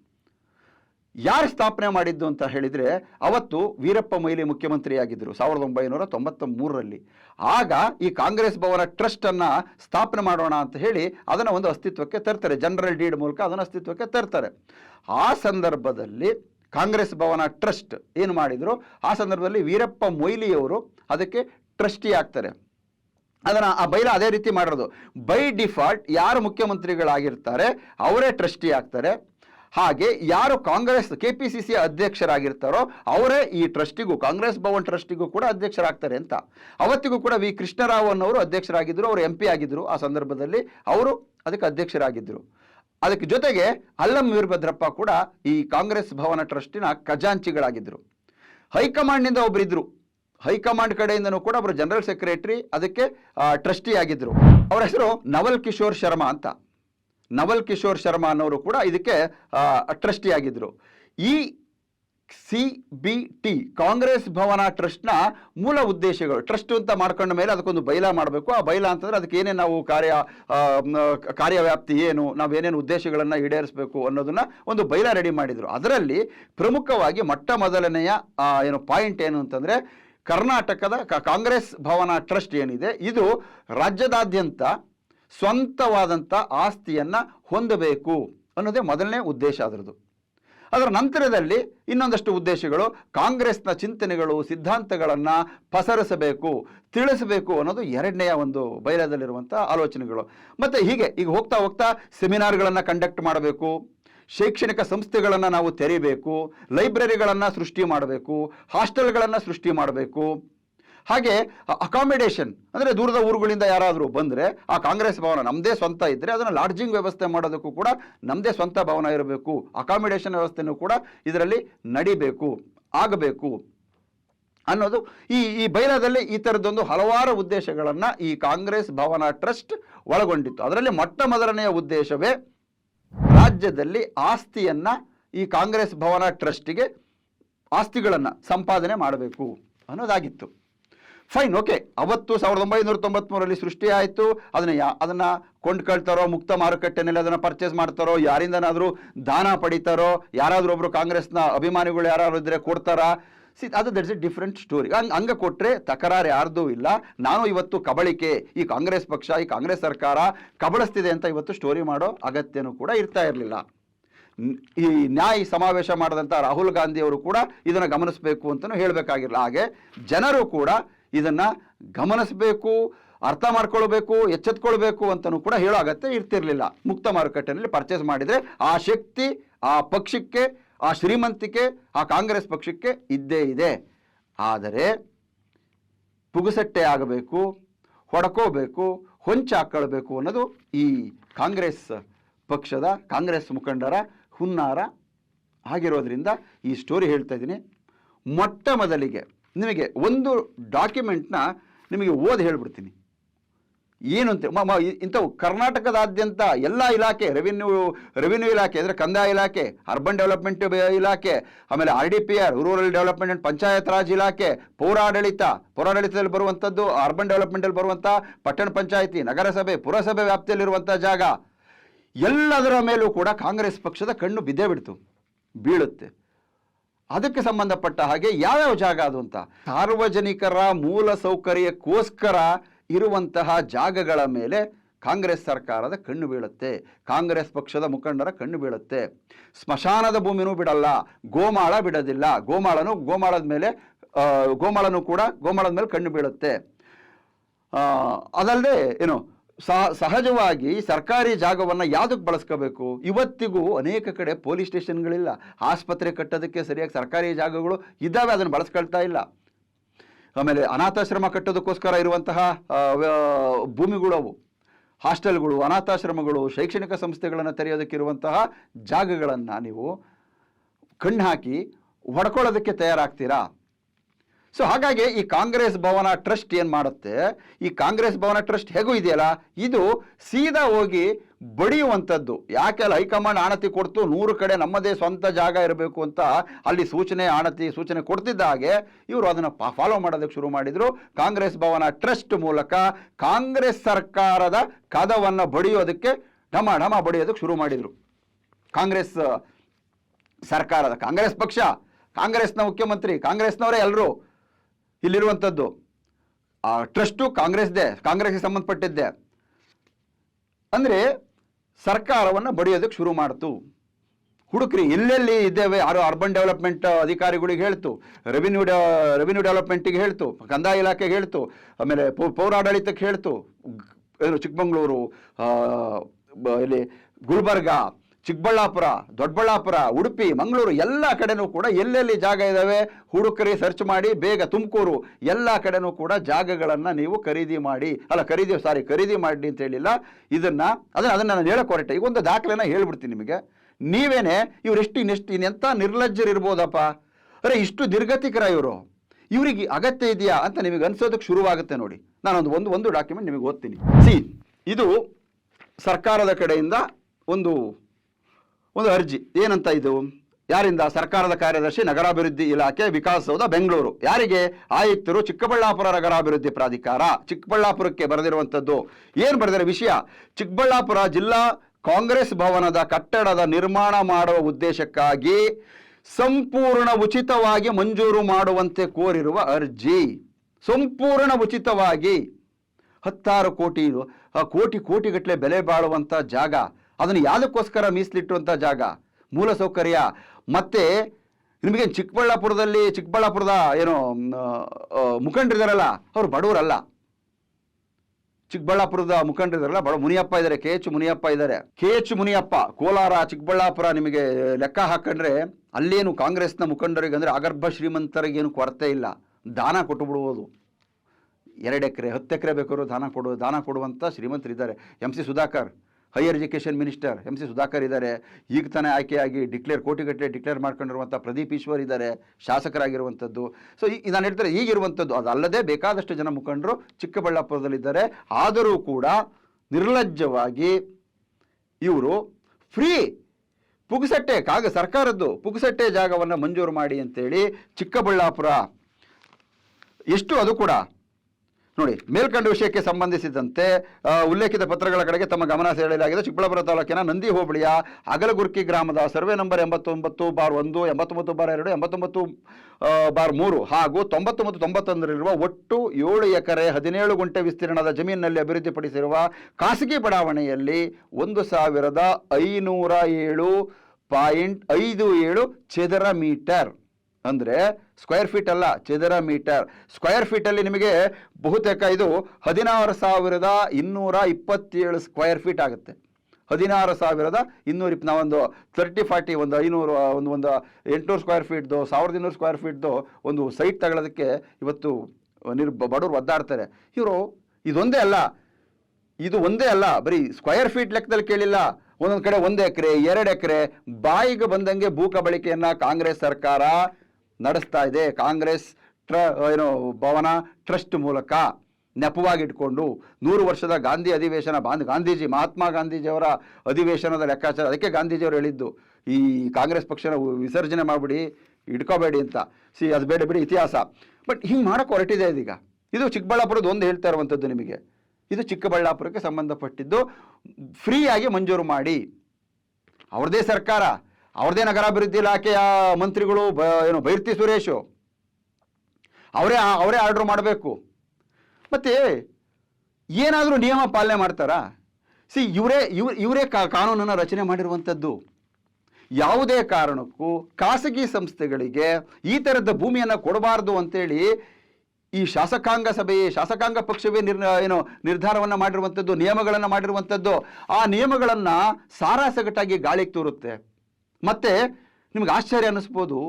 ಯಾರು ಸ್ಥಾಪನೆ ಮಾಡಿದ್ದು ಅಂತ ಹೇಳಿದರೆ ಅವತ್ತು ವೀರಪ್ಪ ಮೊಯ್ಲಿ ಮುಖ್ಯಮಂತ್ರಿಯಾಗಿದ್ದರು ಸಾವಿರದ ಒಂಬೈನೂರ ತೊಂಬತ್ತ ಮೂರರಲ್ಲಿ ಆಗ ಈ ಕಾಂಗ್ರೆಸ್ ಭವನ ಟ್ರಸ್ಟನ್ನು ಸ್ಥಾಪನೆ ಮಾಡೋಣ ಅಂತ ಹೇಳಿ ಅದನ್ನು ಒಂದು ಅಸ್ತಿತ್ವಕ್ಕೆ ತರ್ತಾರೆ. ಜನರಲ್ ಡೀಡ್ ಮೂಲಕ ಅದನ್ನು ಅಸ್ತಿತ್ವಕ್ಕೆ ತರ್ತಾರೆ. ಆ ಸಂದರ್ಭದಲ್ಲಿ ಕಾಂಗ್ರೆಸ್ ಭವನ ಟ್ರಸ್ಟ್ ಏನು ಮಾಡಿದರು? ಆ ಸಂದರ್ಭದಲ್ಲಿ ವೀರಪ್ಪ ಮೊಯ್ಲಿಯವರು ಅದಕ್ಕೆ ಟ್ರಸ್ಟಿ ಆಗ್ತಾರೆ. ಅದನ್ನು ಆ ಬೈಲ ಅದೇ ರೀತಿ ಮಾಡಿರೋದು. ಬೈ ಡಿಫಾಲ್ಟ್ ಯಾರು ಮುಖ್ಯಮಂತ್ರಿಗಳಾಗಿರ್ತಾರೆ ಅವರೇ ಟ್ರಸ್ಟಿ ಆಗ್ತಾರೆ. ಹಾಗೆ ಯಾರು Congress K P C C ಅಧ್ಯಕ್ಷರಾಗಿರ್ತಾರೋ ಅವರೇ ಈ ಟ್ರಸ್ಟಿಗೂ, ಕಾಂಗ್ರೆಸ್ ಭವನ್ ಟ್ರಸ್ಟಿಗೂ ಕೂಡ ಅಧ್ಯಕ್ಷರಾಗ್ತಾರೆ ಅಂತ. ಅವತ್ತಿಗೂ ಕೂಡ ವಿ. ಕೃಷ್ಣರಾವ್ ಅನ್ನೋರು ಅಧ್ಯಕ್ಷರಾಗಿದ್ದರು ಅವರು ಎಂ ಪಿ ಆಗಿದ್ದರು ಆ ಸಂದರ್ಭದಲ್ಲಿ ಅವರು ಅದಕ್ಕೆ ಅಧ್ಯಕ್ಷರಾಗಿದ್ದರು ಅದಕ್ಕೆ ಜೊತೆಗೆ ಅಲ್ಲಂ ವೀರಭದ್ರಪ್ಪ ಕೂಡ ಈ ಕಾಂಗ್ರೆಸ್ ಭವನ ಟ್ರಸ್ಟಿನ ಖಜಾಂಚಿಗಳಾಗಿದ್ದರು ಹೈಕಮಾಂಡ್ನಿಂದ ಒಬ್ಬರಿದ್ದರು ಹೈಕಮಾಂಡ್ ಕಡೆಯಿಂದನೂ ಕೂಡ ಒಬ್ಬರು ಜನರಲ್ ಸೆಕ್ರೆಟರಿ, ಅದಕ್ಕೆ ಟ್ರಸ್ಟಿ ಆಗಿದ್ದರು ಅವರ ಹೆಸರು ನವಲ್ ಕಿಶೋರ್ ಶರ್ಮಾ ಅಂತ. ನವಲ್ ಕಿಶೋರ್ ಶರ್ಮಾ ಅನ್ನೋರು ಕೂಡ ಇದಕ್ಕೆ ಟ್ರಸ್ಟಿ ಆಗಿದ್ದರು ಈ C B T, Congress Bhavan ಟ್ರಸ್ಟ್ನ ಮೂಲ ಉದ್ದೇಶಗಳು ಟ್ರಸ್ಟ್ ಅಂತ ಮಾಡ್ಕೊಂಡ ಮೇಲೆ ಅದಕ್ಕೊಂದು ಬೈಲ ಮಾಡಬೇಕು. ಆ ಬೈಲ ಅಂತಂದ್ರೆ ಅದಕ್ಕೆ ಏನೇನು ನಾವು ಕಾರ್ಯ ಕಾರ್ಯವ್ಯಾಪ್ತಿ ಏನು, ನಾವು ಏನೇನು ಉದ್ದೇಶಗಳನ್ನು ಈಡೇರಿಸಬೇಕು ಅನ್ನೋದನ್ನ ಒಂದು ಬೈಲ ರೆಡಿ ಮಾಡಿದರು. ಅದರಲ್ಲಿ ಪ್ರಮುಖವಾಗಿ ಮೊಟ್ಟ ಮೊದಲನೆಯ ಏನು ಪಾಯಿಂಟ್ ಏನು ಅಂತಂದರೆ ಕರ್ನಾಟಕದ ಕಾಂಗ್ರೆಸ್ ಭವನ ಟ್ರಸ್ಟ್ ಏನಿದೆ, ಇದು ರಾಜ್ಯದಾದ್ಯಂತ ಸ್ವಂತವಾದಂಥ ಆಸ್ತಿಯನ್ನು ಹೊಂದಬೇಕು ಅನ್ನೋದೇ ಮೊದಲನೇ ಉದ್ದೇಶ ಅದರದ್ದು. ಅದರ ನಂತರದಲ್ಲಿ ಇನ್ನೊಂದಷ್ಟು ಉದ್ದೇಶಗಳು ಕಾಂಗ್ರೆಸ್ನ ಚಿಂತನೆಗಳು, ಸಿದ್ಧಾಂತಗಳನ್ನು ಪಸರಿಸಬೇಕು, ತಿಳಿಸಬೇಕು ಅನ್ನೋದು ಎರಡನೆಯ ಒಂದು ಬಯಲದಲ್ಲಿರುವಂಥ ಆಲೋಚನೆಗಳು. ಮತ್ತು ಹೀಗೆ ಈಗ ಹೋಗ್ತಾ ಹೋಗ್ತಾ ಸೆಮಿನಾರ್ಗಳನ್ನು ಕಂಡಕ್ಟ್ ಮಾಡಬೇಕು, ಶೈಕ್ಷಣಿಕ ಸಂಸ್ಥೆಗಳನ್ನು ನಾವು ತೆರೀಬೇಕು, ಲೈಬ್ರರಿಗಳನ್ನು ಸೃಷ್ಟಿ ಮಾಡಬೇಕು, ಹಾಸ್ಟೆಲ್ಗಳನ್ನು ಸೃಷ್ಟಿ ಮಾಡಬೇಕು ಹಾಗೆ ಅಕಾಮಿಡೇಷನ್ ಅಂದರೆ ದೂರದ ಊರುಗಳಿಂದ ಯಾರಾದರೂ ಬಂದರೆ ಆ ಕಾಂಗ್ರೆಸ್ ಭವನ ನಮ್ಮದೇ ಸ್ವಂತ ಇದ್ದರೆ ಅದನ್ನು ಲಾಡ್ಜಿಂಗ್ ವ್ಯವಸ್ಥೆ ಮಾಡೋದಕ್ಕೂ ಕೂಡ ನಮ್ಮದೇ ಸ್ವಂತ ಭವನ ಇರಬೇಕು. ಅಕಾಮಿಡೇಷನ್ ವ್ಯವಸ್ಥೆನೂ ಕೂಡ ಇದರಲ್ಲಿ ನಡಿಬೇಕು, ಆಗಬೇಕು ಅನ್ನೋದು. ಈ ಈ ಬೈಲದಲ್ಲಿ ಈ ಥರದ್ದೊಂದು ಹಲವಾರು ಉದ್ದೇಶಗಳನ್ನು ಈ ಕಾಂಗ್ರೆಸ್ ಭವನ ಟ್ರಸ್ಟ್ ಒಳಗೊಂಡಿತ್ತು. ಅದರಲ್ಲಿ ಮೊಟ್ಟ ಮೊದಲನೆಯ ಉದ್ದೇಶವೇ ರಾಜ್ಯದಲ್ಲಿ ಆಸ್ತಿಯನ್ನು ಈ ಕಾಂಗ್ರೆಸ್ ಭವನ ಟ್ರಸ್ಟಿಗೆ ಆಸ್ತಿಗಳನ್ನು ಸಂಪಾದನೆ ಮಾಡಬೇಕು ಅನ್ನೋದಾಗಿತ್ತು. ಫೈನ್ ಓಕೆ ಅವತ್ತು ಸಾವಿರದ ಒಂಬೈನೂರ ಸೃಷ್ಟಿ ಸೃಷ್ಟಿಯಾಯಿತು. ಅದನ್ನು ಯಾ, ಅದನ್ನು ಕೊಂಡ್ಕೊಳ್ತಾರೋ, ಮುಕ್ತ ಮಾರುಕಟ್ಟೆನಲ್ಲಿ ಅದನ್ನು ಪರ್ಚೇಸ್ ಮಾಡ್ತಾರೋ, ಯಾರಿಂದನಾದರೂ ದಾನ ಪಡಿತಾರೋ, ಯಾರಾದರೂ ಒಬ್ಬರು ಕಾಂಗ್ರೆಸ್ನ ಅಭಿಮಾನಿಗಳು ಯಾರಾದ್ರು ಇದ್ದರೆ ಕೊಡ್ತಾರಾ? ಸಿ ಅದು ದಟ್ಸ್ ಎ ಡಿಫ್ರೆಂಟ್ ಸ್ಟೋರಿ ಹಂಗೆ ಹಂಗೆ ಕೊಟ್ಟರೆ ತಕರಾರು ಯಾರ್ದೂ ಇಲ್ಲ. ನಾನು ಇವತ್ತು ಕಬಳಿಕೆ, ಈ ಕಾಂಗ್ರೆಸ್ ಪಕ್ಷ, ಈ ಕಾಂಗ್ರೆಸ್ ಸರ್ಕಾರ ಕಬಳಿಸ್ತಿದೆ ಅಂತ ಇವತ್ತು ಸ್ಟೋರಿ ಮಾಡೋ ಅಗತ್ಯನೂ ಕೂಡ ಇರ್ತಾ ಇರಲಿಲ್ಲ. ಈ ನ್ಯಾಯ ಸಮಾವೇಶ ಮಾಡಿದಂಥ ರಾಹುಲ್ ಗಾಂಧಿಯವರು ಕೂಡ ಇದನ್ನು ಗಮನಿಸಬೇಕು ಅಂತಲೂ ಹೇಳಬೇಕಾಗಿರಲ್ಲ ಹಾಗೆ ಜನರು ಕೂಡ ಇದನ್ನು ಗಮನಿಸಬೇಕು, ಅರ್ಥ ಮಾಡ್ಕೊಳ್ಬೇಕು, ಎಚ್ಚೆತ್ಕೊಳ್ಬೇಕು ಅಂತಲೂ ಕೂಡ ಹೇಳೋ ಅಗತ್ಯ ಇರ್ತಿರಲಿಲ್ಲ. ಮುಕ್ತ ಮಾರುಕಟ್ಟೆಯಲ್ಲಿ ಪರ್ಚೇಸ್ ಮಾಡಿದರೆ ಆ ಶಕ್ತಿ, ಆ ಪಕ್ಷಕ್ಕೆ, ಆ ಶ್ರೀಮಂತಿಕೆ, ಆ ಕಾಂಗ್ರೆಸ್ ಪಕ್ಷಕ್ಕೆ ಇದ್ದೇ ಇದೆ. ಆದರೆ ಪುಗುಸಟ್ಟೆ ಆಗಬೇಕು ಹೊಡ್ಕೋಬೇಕು, ಹೊಂಚಾಕೊಳ್ಬೇಕು ಅನ್ನೋದು ಈ ಕಾಂಗ್ರೆಸ್ ಪಕ್ಷದ, ಕಾಂಗ್ರೆಸ್ ಮುಖಂಡರ ಹುನ್ನಾರ ಆಗಿರೋದ್ರಿಂದ ಈ ಸ್ಟೋರಿ ಹೇಳ್ತಾ ಇದ್ದೀನಿ. ಮೊಟ್ಟ ಮೊದಲಿಗೆ ನಿಮಗೆ ಒಂದು ಡಾಕ್ಯುಮೆಂಟ್ನ ನಿಮಗೆ ಓದಿ ಹೇಳ್ಬಿಡ್ತೀನಿ. ಏನು ಅಂತ ಇಂಥವು ಕರ್ನಾಟಕದಾದ್ಯಂತ ಎಲ್ಲ ಇಲಾಖೆ ರೆವಿನ್ಯೂ ರೆವಿನ್ಯೂ ಇಲಾಖೆ ಅಂದರೆ ಕಂದಾಯ ಇಲಾಖೆ ಅರ್ಬನ್ ಡೆವಲಪ್ಮೆಂಟ್ ಇಲಾಖೆ, ಆಮೇಲೆ R D P R rural development and panchayat raj ಇಲಾಖೆ, ಪೌರಾಡಳಿತ, ಪೌರಾಡಳಿತದಲ್ಲಿ ಬರುವಂಥದ್ದು ಅರ್ಬನ್ ಡೆವಲಪ್ಮೆಂಟಲ್ಲಿ ಬರುವಂಥ ಪಟ್ಟಣ ಪಂಚಾಯಿತಿ, ನಗರಸಭೆ, ಪುರಸಭೆ ವ್ಯಾಪ್ತಿಯಲ್ಲಿರುವಂಥ ಜಾಗ, ಎಲ್ಲದರ ಮೇಲೂ ಕೂಡ ಕಾಂಗ್ರೆಸ್ ಪಕ್ಷದ ಕಣ್ಣು ಬಿದ್ದೇ ಬಿಡ್ತು, ಬೀಳುತ್ತೆ. ಅದಕ್ಕೆ ಸಂಬಂಧಪಟ್ಟ ಹಾಗೆ ಯಾವ್ಯಾವ ಜಾಗ ಅದು ಅಂತ? ಸಾರ್ವಜನಿಕರ ಮೂಲ ಸೌಕರ್ಯಕ್ಕೋಸ್ಕರ ಇರುವಂತಹ ಜಾಗಗಳ ಮೇಲೆ ಕಾಂಗ್ರೆಸ್ ಸರ್ಕಾರದ ಕಣ್ಣು ಬೀಳುತ್ತೆ. ಕಾಂಗ್ರೆಸ್ ಪಕ್ಷದ ಮುಖಂಡರ ಕಣ್ಣು ಬೀಳುತ್ತೆ. ಸ್ಮಶಾನದ ಭೂಮಿನೂ ಬಿಡಲ್ಲ, ಗೋಮಾಳ ಬಿಡೋದಿಲ್ಲ. ಗೋಮಾಳನು ಗೋಮಾಳದ ಮೇಲೆ ಗೋಮಾಳನು ಕೂಡ ಗೋಮಾಳದ ಮೇಲೆ ಕಣ್ಣು ಬೀಳುತ್ತೆ. ಅದಲ್ಲದೆ, ಏನು ಸಹ, ಸಹಜವಾಗಿ ಸರ್ಕಾರಿ ಜಾಗವನ್ನು ಯಾವುದಕ್ಕೆ ಬಳಸ್ಕೋಬೇಕು? ಇವತ್ತಿಗೂ ಅನೇಕ ಕಡೆ ಪೊಲೀಸ್ ಸ್ಟೇಷನ್ಗಳಿಲ್ಲ. ಆಸ್ಪತ್ರೆ ಕಟ್ಟೋದಕ್ಕೆ ಸರಿಯಾಗಿ ಸರ್ಕಾರಿ ಜಾಗಗಳು ಇದ್ದಾವೆ, ಅದನ್ನು ಬಳಸ್ಕೊಳ್ತಾ ಇಲ್ಲ. ಆಮೇಲೆ ಅನಾಥಾಶ್ರಮ ಕಟ್ಟೋದಕ್ಕೋಸ್ಕರ ಇರುವಂತಹ ಭೂಮಿಗಳು ಹಾಸ್ಟೆಲ್ಗಳು, ಅನಾಥಾಶ್ರಮಗಳು, ಶೈಕ್ಷಣಿಕ ಸಂಸ್ಥೆಗಳನ್ನು ತೆರೆಯೋದಕ್ಕಿರುವಂತಹ ಜಾಗಗಳನ್ನು ನೀವು ಕಣ್ಣು ಹಾಕಿ ಹೊಡ್ಕೊಳ್ಳೋದಕ್ಕೆ ತಯಾರಾಗ್ತೀರಾ? ಸೊ ಹಾಗಾಗಿ ಈ ಕಾಂಗ್ರೆಸ್ ಭವನ ಟ್ರಸ್ಟ್ ಏನು ಮಾಡುತ್ತೆ? ಈ ಕಾಂಗ್ರೆಸ್ ಭವನ ಟ್ರಸ್ಟ್ ಹೇಗೂ ಇದೆಯಲ್ಲ? ಇದು ಸೀದಾ ಹೋಗಿ ಬಡಿಯುವಂಥದ್ದು. ಯಾಕೆ ಅಲ್ಲಿ ಹೈಕಮಾಂಡ್ ಆಣತಿ ಕೊಡ್ತು? ನೂರು ಕಡೆ ನಮ್ಮದೇ ಸ್ವಂತ ಜಾಗ ಇರಬೇಕು ಅಂತ ಅಲ್ಲಿ ಸೂಚನೆ, ಆಣತಿ, ಸೂಚನೆ ಕೊಡ್ತಿದ್ದ ಹಾಗೆ ಇವರು ಅದನ್ನು ಫಾಲೋ ಮಾಡೋದಕ್ಕೆ ಶುರು ಮಾಡಿದರು. ಕಾಂಗ್ರೆಸ್ ಭವನ ಟ್ರಸ್ಟ್ ಮೂಲಕ ಕಾಂಗ್ರೆಸ್ ಸರ್ಕಾರದ ಕದವನ್ನು ಬಡಿಯೋದಕ್ಕೆ ಢಮ ಢಮ ಬಡಿಯೋದಕ್ಕೆ ಶುರು ಮಾಡಿದರು. ಕಾಂಗ್ರೆಸ್, ಸರ್ಕಾರದ, ಕಾಂಗ್ರೆಸ್ ಪಕ್ಷ, ಕಾಂಗ್ರೆಸ್ನ ಮುಖ್ಯಮಂತ್ರಿ, ಕಾಂಗ್ರೆಸ್ನವರೇ ಎಲ್ಲರೂ ಇಲ್ಲಿರುವಂಥದ್ದು ಆ ಟ್ರಸ್ಟು ಕಾಂಗ್ರೆಸ್ದೇ, ಕಾಂಗ್ರೆಸ್ಗೆ ಸಂಬಂಧಪಟ್ಟಿದ್ದೆ. ಅಂದರೆ ಸರ್ಕಾರವನ್ನು ಬಡಿಯೋದಕ್ಕೆ ಶುರು ಮಾಡ್ತು. ಹುಡುಕ್ರಿ, ಎಲ್ಲೆಲ್ಲಿ ಇದ್ದೇವೆ, ಯಾರು ಅರ್ಬನ್ ಡೆವಲಪ್ಮೆಂಟ್ ಅಧಿಕಾರಿಗಳಿಗೆ ಹೇಳ್ತು ರೆವಿನ್ಯೂ ಡೆ ರೆವಿನ್ಯೂ ಡೆವಲಪ್ಮೆಂಟಿಗೆ ಹೇಳ್ತು, ಕಂದಾಯ ಇಲಾಖೆಗೆ ಹೇಳ್ತು, ಆಮೇಲೆ ಪೌರಾಡಳಿತಕ್ಕೆ ಹೇಳ್ತು ಏನು ಚಿಕ್ಕಮಂಗ್ಳೂರು ಇಲ್ಲಿ ಗುಲ್ಬರ್ಗ ಚಿಕ್ಕಬಳ್ಳಾಪುರ, ದೊಡ್ಡಬಳ್ಳಾಪುರ, ಉಡುಪಿ, ಮಂಗಳೂರು ಎಲ್ಲ ಕಡೆನೂ ಕೂಡ ಎಲ್ಲೆಲ್ಲಿ ಜಾಗ ಇದ್ದಾವೆ ಹುಡುಕರಿ ಸರ್ಚ್ ಮಾಡಿ, ಬೇಗ ತುಮಕೂರು ಎಲ್ಲ ಕಡೆನೂ ಕೂಡ ಜಾಗಗಳನ್ನು ನೀವು ಖರೀದಿ ಮಾಡಿ, ಅಲ್ಲ ಖರೀದಿ ಸಾರಿ ಖರೀದಿ ಮಾಡಿ ಅಂತ ಹೇಳಿಲ್ಲ. ಇದನ್ನು, ಅದನ್ನು ಅದನ್ನು ನಾನು ಹೇಳಕ್ಕೆ ಹೊರಟೆ. ಈಗ ಒಂದು ದಾಖಲೆನ ಹೇಳ್ಬಿಡ್ತೀನಿ ನಿಮಗೆ. ನೀವೇನೆ ಇವ್ರು ಎಷ್ಟು ಇನ್ನೆಷ್ಟು ಇನ್ನೆಂಥ ನಿರ್ಲಜ್ಜರು ಇರ್ಬೋದಪ್ಪ? ಅರೆ, ಇಷ್ಟು ದೀರ್ಘತಿಕರ ಇವರು. ಇವರಿಗೆ ಅಗತ್ಯ ಇದೆಯಾ ಅಂತ ನಿಮಗೆ ಅನ್ಸೋದಕ್ಕೆ ಶುರುವಾಗುತ್ತೆ ನೋಡಿ. ನಾನೊಂದು, ಒಂದು ಒಂದು ಡಾಕ್ಯುಮೆಂಟ್ ನಿಮಗೆ ಓದ್ತೀನಿ. ಸಿ ಇದು ಸರ್ಕಾರದ ಕಡೆಯಿಂದ ಒಂದು ಒಂದು ಅರ್ಜಿ. ಏನಂತ ಇದು? ಯಾರಿಂದ? ಸರ್ಕಾರದ ಕಾರ್ಯದರ್ಶಿ ನಗರಾಭಿವೃದ್ಧಿ ಇಲಾಖೆ, ವಿಕಾಸಸೌಧ, ಬೆಂಗಳೂರು. ಯಾರಿಗೆ? ಆಯುಕ್ತರು ಚಿಕ್ಕಬಳ್ಳಾಪುರ ನಗರಾಭಿವೃದ್ಧಿ ಪ್ರಾಧಿಕಾರ. ಚಿಕ್ಕಬಳ್ಳಾಪುರಕ್ಕೆ ಬರೆದಿರುವಂಥದ್ದು. ಏನು ಬರೆದಿರೋ ವಿಷಯ? ಚಿಕ್ಕಬಳ್ಳಾಪುರ ಜಿಲ್ಲಾ ಕಾಂಗ್ರೆಸ್ ಭವನದ ಕಟ್ಟಡದ ನಿರ್ಮಾಣ ಮಾಡುವ ಉದ್ದೇಶಕ್ಕಾಗಿ ಸಂಪೂರ್ಣ ಉಚಿತವಾಗಿ ಮಂಜೂರು ಮಾಡುವಂತೆ ಕೋರಿರುವ ಅರ್ಜಿ. ಸಂಪೂರ್ಣ ಉಚಿತವಾಗಿ ಹತ್ತಾರು ಕೋಟಿ ಕೋಟಿ, ಕೋಟಿಗಟ್ಟಲೆ ಬೆಲೆ ಬಾಳುವಂಥ ಜಾಗ. ಅದನ್ನು ಯಾವುದಕ್ಕೋಸ್ಕರ ಮೀಸಲಿಟ್ಟುವಂಥ ಜಾಗ? ಮೂಲ ಸೌಕರ್ಯ. ಮತ್ತು ನಿಮಗೆ ಚಿಕ್ಕಬಳ್ಳಾಪುರದಲ್ಲಿ, ಚಿಕ್ಕಬಳ್ಳಾಪುರದ ಏನು ಮುಖಂಡರಿದಾರಲ್ಲ, ಅವರು ಬಡವರಲ್ಲ. ಚಿಕ್ಕಬಳ್ಳಾಪುರದ ಮುಖಂಡರಿದಾರಲ್ಲ, ಬಡ, ಮುನಿಯಪ್ಪ ಇದ್ದಾರೆ ಕೆ ಎಚ್ ಮುನಿಯಪ್ಪ ಇದ್ದಾರೆ ಕೆ ಎಚ್ ಮುನಿಯಪ್ಪ, ಕೋಲಾರ, ಚಿಕ್ಕಬಳ್ಳಾಪುರ ನಿಮಗೆ ಲೆಕ್ಕ ಹಾಕೊಂಡ್ರೆ ಅಲ್ಲೇನು ಕಾಂಗ್ರೆಸ್ನ ಮುಖಂಡರಿಗೆ ಅಂದರೆ ಅಗರ್ಭ ಶ್ರೀಮಂತರಿಗೇನು ಕೊರತೆ ಇಲ್ಲ. ದಾನ ಕೊಟ್ಟು ಬಿಡುವುದು ಎರಡು ಎಕರೆ, ಹತ್ತು ಎಕರೆ ಬೇಕಾದ್ರೂ ದಾನ ಕೊಡು, ದಾನ ಕೊಡುವಂಥ ಶ್ರೀಮಂತರಿದ್ದಾರೆ. M C Sudhakar higher education minister M C Sudhakar ಇದ್ದಾರೆ. ಈಗ ತಾನೇ ಆಯ್ಕೆಯಾಗಿ ಡಿಕ್ಲೇರ್ ಕೋಟಿಗಟ್ಟಲೆ ಡಿಕ್ಲೇರ್ ಮಾಡ್ಕೊಂಡಿರುವಂಥ ಪ್ರದೀಪ್ ಈಶ್ವರ್ ಇದ್ದಾರೆ, ಶಾಸಕರಾಗಿರುವಂಥದ್ದು. ಸೊ ಈ ನಾನು ಹೇಳ್ತಾರೆ ಈಗಿರುವಂಥದ್ದು, ಅದಲ್ಲದೆ ಬೇಕಾದಷ್ಟು ಜನ ಮುಖಂಡರು ಚಿಕ್ಕಬಳ್ಳಾಪುರದಲ್ಲಿದ್ದಾರೆ. ಆದರೂ ಕೂಡ ನಿರ್ಲಜ್ಜವಾಗಿ ಇವರು ಫ್ರೀ ಪುಗ್ಸಟ್ಟೆ, ಕಾಗ ಸರ್ಕಾರದ್ದು ಪುಗ್ಸಟ್ಟೆ ಜಾಗವನ್ನು ಮಂಜೂರು ಮಾಡಿ ಅಂತೇಳಿ ಚಿಕ್ಕಬಳ್ಳಾಪುರ, ಎಷ್ಟು ಅದು ಕೂಡ ನೋಡಿ, ಮೇಲ್ಕಂಡ ವಿಷಯಕ್ಕೆ ಸಂಬಂಧಿಸಿದಂತೆ ಉಲ್ಲೇಖಿತ ಪತ್ರಗಳ ಕಡೆಗೆ ತಮ್ಮ ಗಮನ ಸೆಳೆಯಲಾಗಿದೆ. ಚಿಕ್ಕಬಳ್ಳಾಪುರ ತಾಲೂಕಿನ ನಂದಿ ಹೋಬಳಿಯ ಅಗಲಗುರ್ಕಿ ಗ್ರಾಮದ ಸರ್ವೆ ನಂಬರ್ ಎಂಬತ್ತೊಂಬತ್ತು ಬಾರ್ ಒಂದು, ಎಂಬತ್ತೊಂಬತ್ತು ಬಾರ್ ಎರಡು, ಎಂಬತ್ತೊಂಬತ್ತು ಬಾರ್ ಮೂರು ಹಾಗೂ ತೊಂಬತ್ತೊಂಬತ್ತು ತೊಂಬತ್ತೊಂದರಲ್ಲಿರುವ ಒಟ್ಟು ಏಳು ಎಕರೆ ಹದಿನೇಳು ಗುಂಟೆ ವಿಸ್ತೀರ್ಣದ ಜಮೀನಿನಲ್ಲಿ ಅಭಿವೃದ್ಧಿಪಡಿಸಿರುವ ಖಾಸಗಿ ಬಡಾವಣೆಯಲ್ಲಿ ಒಂದು ಸಾವಿರದ ಐನೂರ ಏಳು ಪಾಯಿಂಟ್ ಐದು ಏಳು ಚದರ ಮೀಟರ್. ಅಂದರೆ ಸ್ಕ್ವೇರ್ ಫೀಟ್ ಅಲ್ಲ, ಚದರ ಮೀಟರ್ ಸ್ಕ್ವೇರ್ ಫೀಟಲ್ಲಿ ನಿಮಗೆ ಬಹುತೇಕ ಇದು ಹದಿನಾರು ಸಾವಿರದ ಇನ್ನೂರ ಇಪ್ಪತ್ತೇಳು ಸ್ಕ್ವೇರ್ ಫೀಟ್ ಆಗುತ್ತೆ. ಹದಿನಾರು ಸಾವಿರದ ಇನ್ನೂರ ಇಪ್ಪ ನಾವೊಂದು ತರ್ಟಿ ಫಾರ್ಟಿ ಒಂದು ಐನೂರು, ಒಂದು ಒಂದು ಎಂಟುನೂರು ಸ್ಕ್ವೇರ್ ಫೀಟ್ದು ಸಾವಿರದ ಇನ್ನೂರು ಸ್ಕ್ವೇರ್ ಫೀಟ್ದು ಒಂದು ಸೈಟ್ ತಗೊಳ್ಳೋದಕ್ಕೆ ಇವತ್ತು ನಿರ್ ಬಡವರು ಒದ್ದಾಡ್ತಾರೆ. ಇವರು ಇದೊಂದೇ ಅಲ್ಲ, ಇದು ಒಂದೇ ಅಲ್ಲ, ಬರೀ ಸ್ಕ್ವೇರ್ ಫೀಟ್ ಲೆಕ್ಕದಲ್ಲಿ ಕೇಳಿಲ್ಲ. ಒಂದೊಂದು ಕಡೆ ಒಂದು ಎಕರೆ, ಎರಡು ಎಕರೆ, ಬಾಯಿಗೆ ಬಂದಂಗೆ ಭೂ ಕಬಳಿಕೆಯನ್ನು ಕಾಂಗ್ರೆಸ್ ಸರ್ಕಾರ ನಡೆಸ್ತಾ ಇದೆ. ಕಾಂಗ್ರೆಸ್ ಟ್ರ, ಏನು, ಭವನ ಟ್ರಸ್ಟ್ ಮೂಲಕ ನೆಪವಾಗಿಟ್ಕೊಂಡು ನೂರು ವರ್ಷದ ಗಾಂಧಿ ಅಧಿವೇಶನ, ಬಾಂಧ್, ಗಾಂಧೀಜಿ, ಮಹಾತ್ಮ ಗಾಂಧೀಜಿಯವರ ಅಧಿವೇಶನದ ಲೆಕ್ಕಾಚಾರ, ಅದಕ್ಕೆ ಗಾಂಧೀಜಿಯವರು ಹೇಳಿದ್ದು. ಈ ಕಾಂಗ್ರೆಸ್ ಪಕ್ಷನ ವಿಸರ್ಜನೆ ಮಾಡಿಬಿಡಿ, ಇಟ್ಕೋಬೇಡಿ ಅಂತ. ಸಿ, ಅದು ಬೇಡ, ಬಿಡಿ, ಇತಿಹಾಸ. ಬಟ್ ಹಿಂಗೆ ಮಾಡೋಕೆ ಹೊರಟಿದೆ ಇದೀಗ ಇದು ಚಿಕ್ಕಬಳ್ಳಾಪುರದ ಒಂದು ಹೇಳ್ತಾ ಇರುವಂಥದ್ದು ನಿಮಗೆ. ಇದು ಚಿಕ್ಕಬಳ್ಳಾಪುರಕ್ಕೆ ಸಂಬಂಧಪಟ್ಟಿದ್ದು, ಫ್ರೀಯಾಗಿ ಮಂಜೂರು ಮಾಡಿ. ಅವ್ರದೇ ಸರ್ಕಾರ. ಅವ್ರದ್ದೇ ನಗರಾಭಿವೃದ್ಧಿ ಇಲಾಖೆಯ ಮಂತ್ರಿಗಳು, ಬ, ಏನು, ಬೈರ್ತಿ ಸುರೇಶು. ಅವರೇ ಅವರೇ ಆರ್ಡ್ರ್ ಮಾಡಬೇಕು. ಮತ್ತು ಏನಾದರೂ ನಿಯಮ ಪಾಲನೆ ಮಾಡ್ತಾರಾ? ಸಿ, ಇವರೇ, ಇವ್, ಇವರೇ ಕಾನೂನನ್ನು ರಚನೆ ಮಾಡಿರುವಂಥದ್ದು. ಯಾವುದೇ ಕಾರಣಕ್ಕೂ ಖಾಸಗಿ ಸಂಸ್ಥೆಗಳಿಗೆ ಈ ಥರದ ಭೂಮಿಯನ್ನು ಕೊಡಬಾರ್ದು ಅಂತೇಳಿ ಈ ಶಾಸಕಾಂಗ ಸಭೆ, ಶಾಸಕಾಂಗ ಪಕ್ಷವೇ ನಿರ್ ಏನು, ನಿರ್ಧಾರವನ್ನು ಮಾಡಿರುವಂಥದ್ದು, ನಿಯಮಗಳನ್ನು ಮಾಡಿರುವಂಥದ್ದು, ಆ ನಿಯಮಗಳನ್ನು ಸಾರಾಸಗಟಾಗಿ ಗಾಳಿಗೆ ತೋರುತ್ತೆ. ಮತ್ತು ನಿಮ್ಗೆ ಆಶ್ಚರ್ಯ ಅನ್ನಿಸ್ಬೋದು,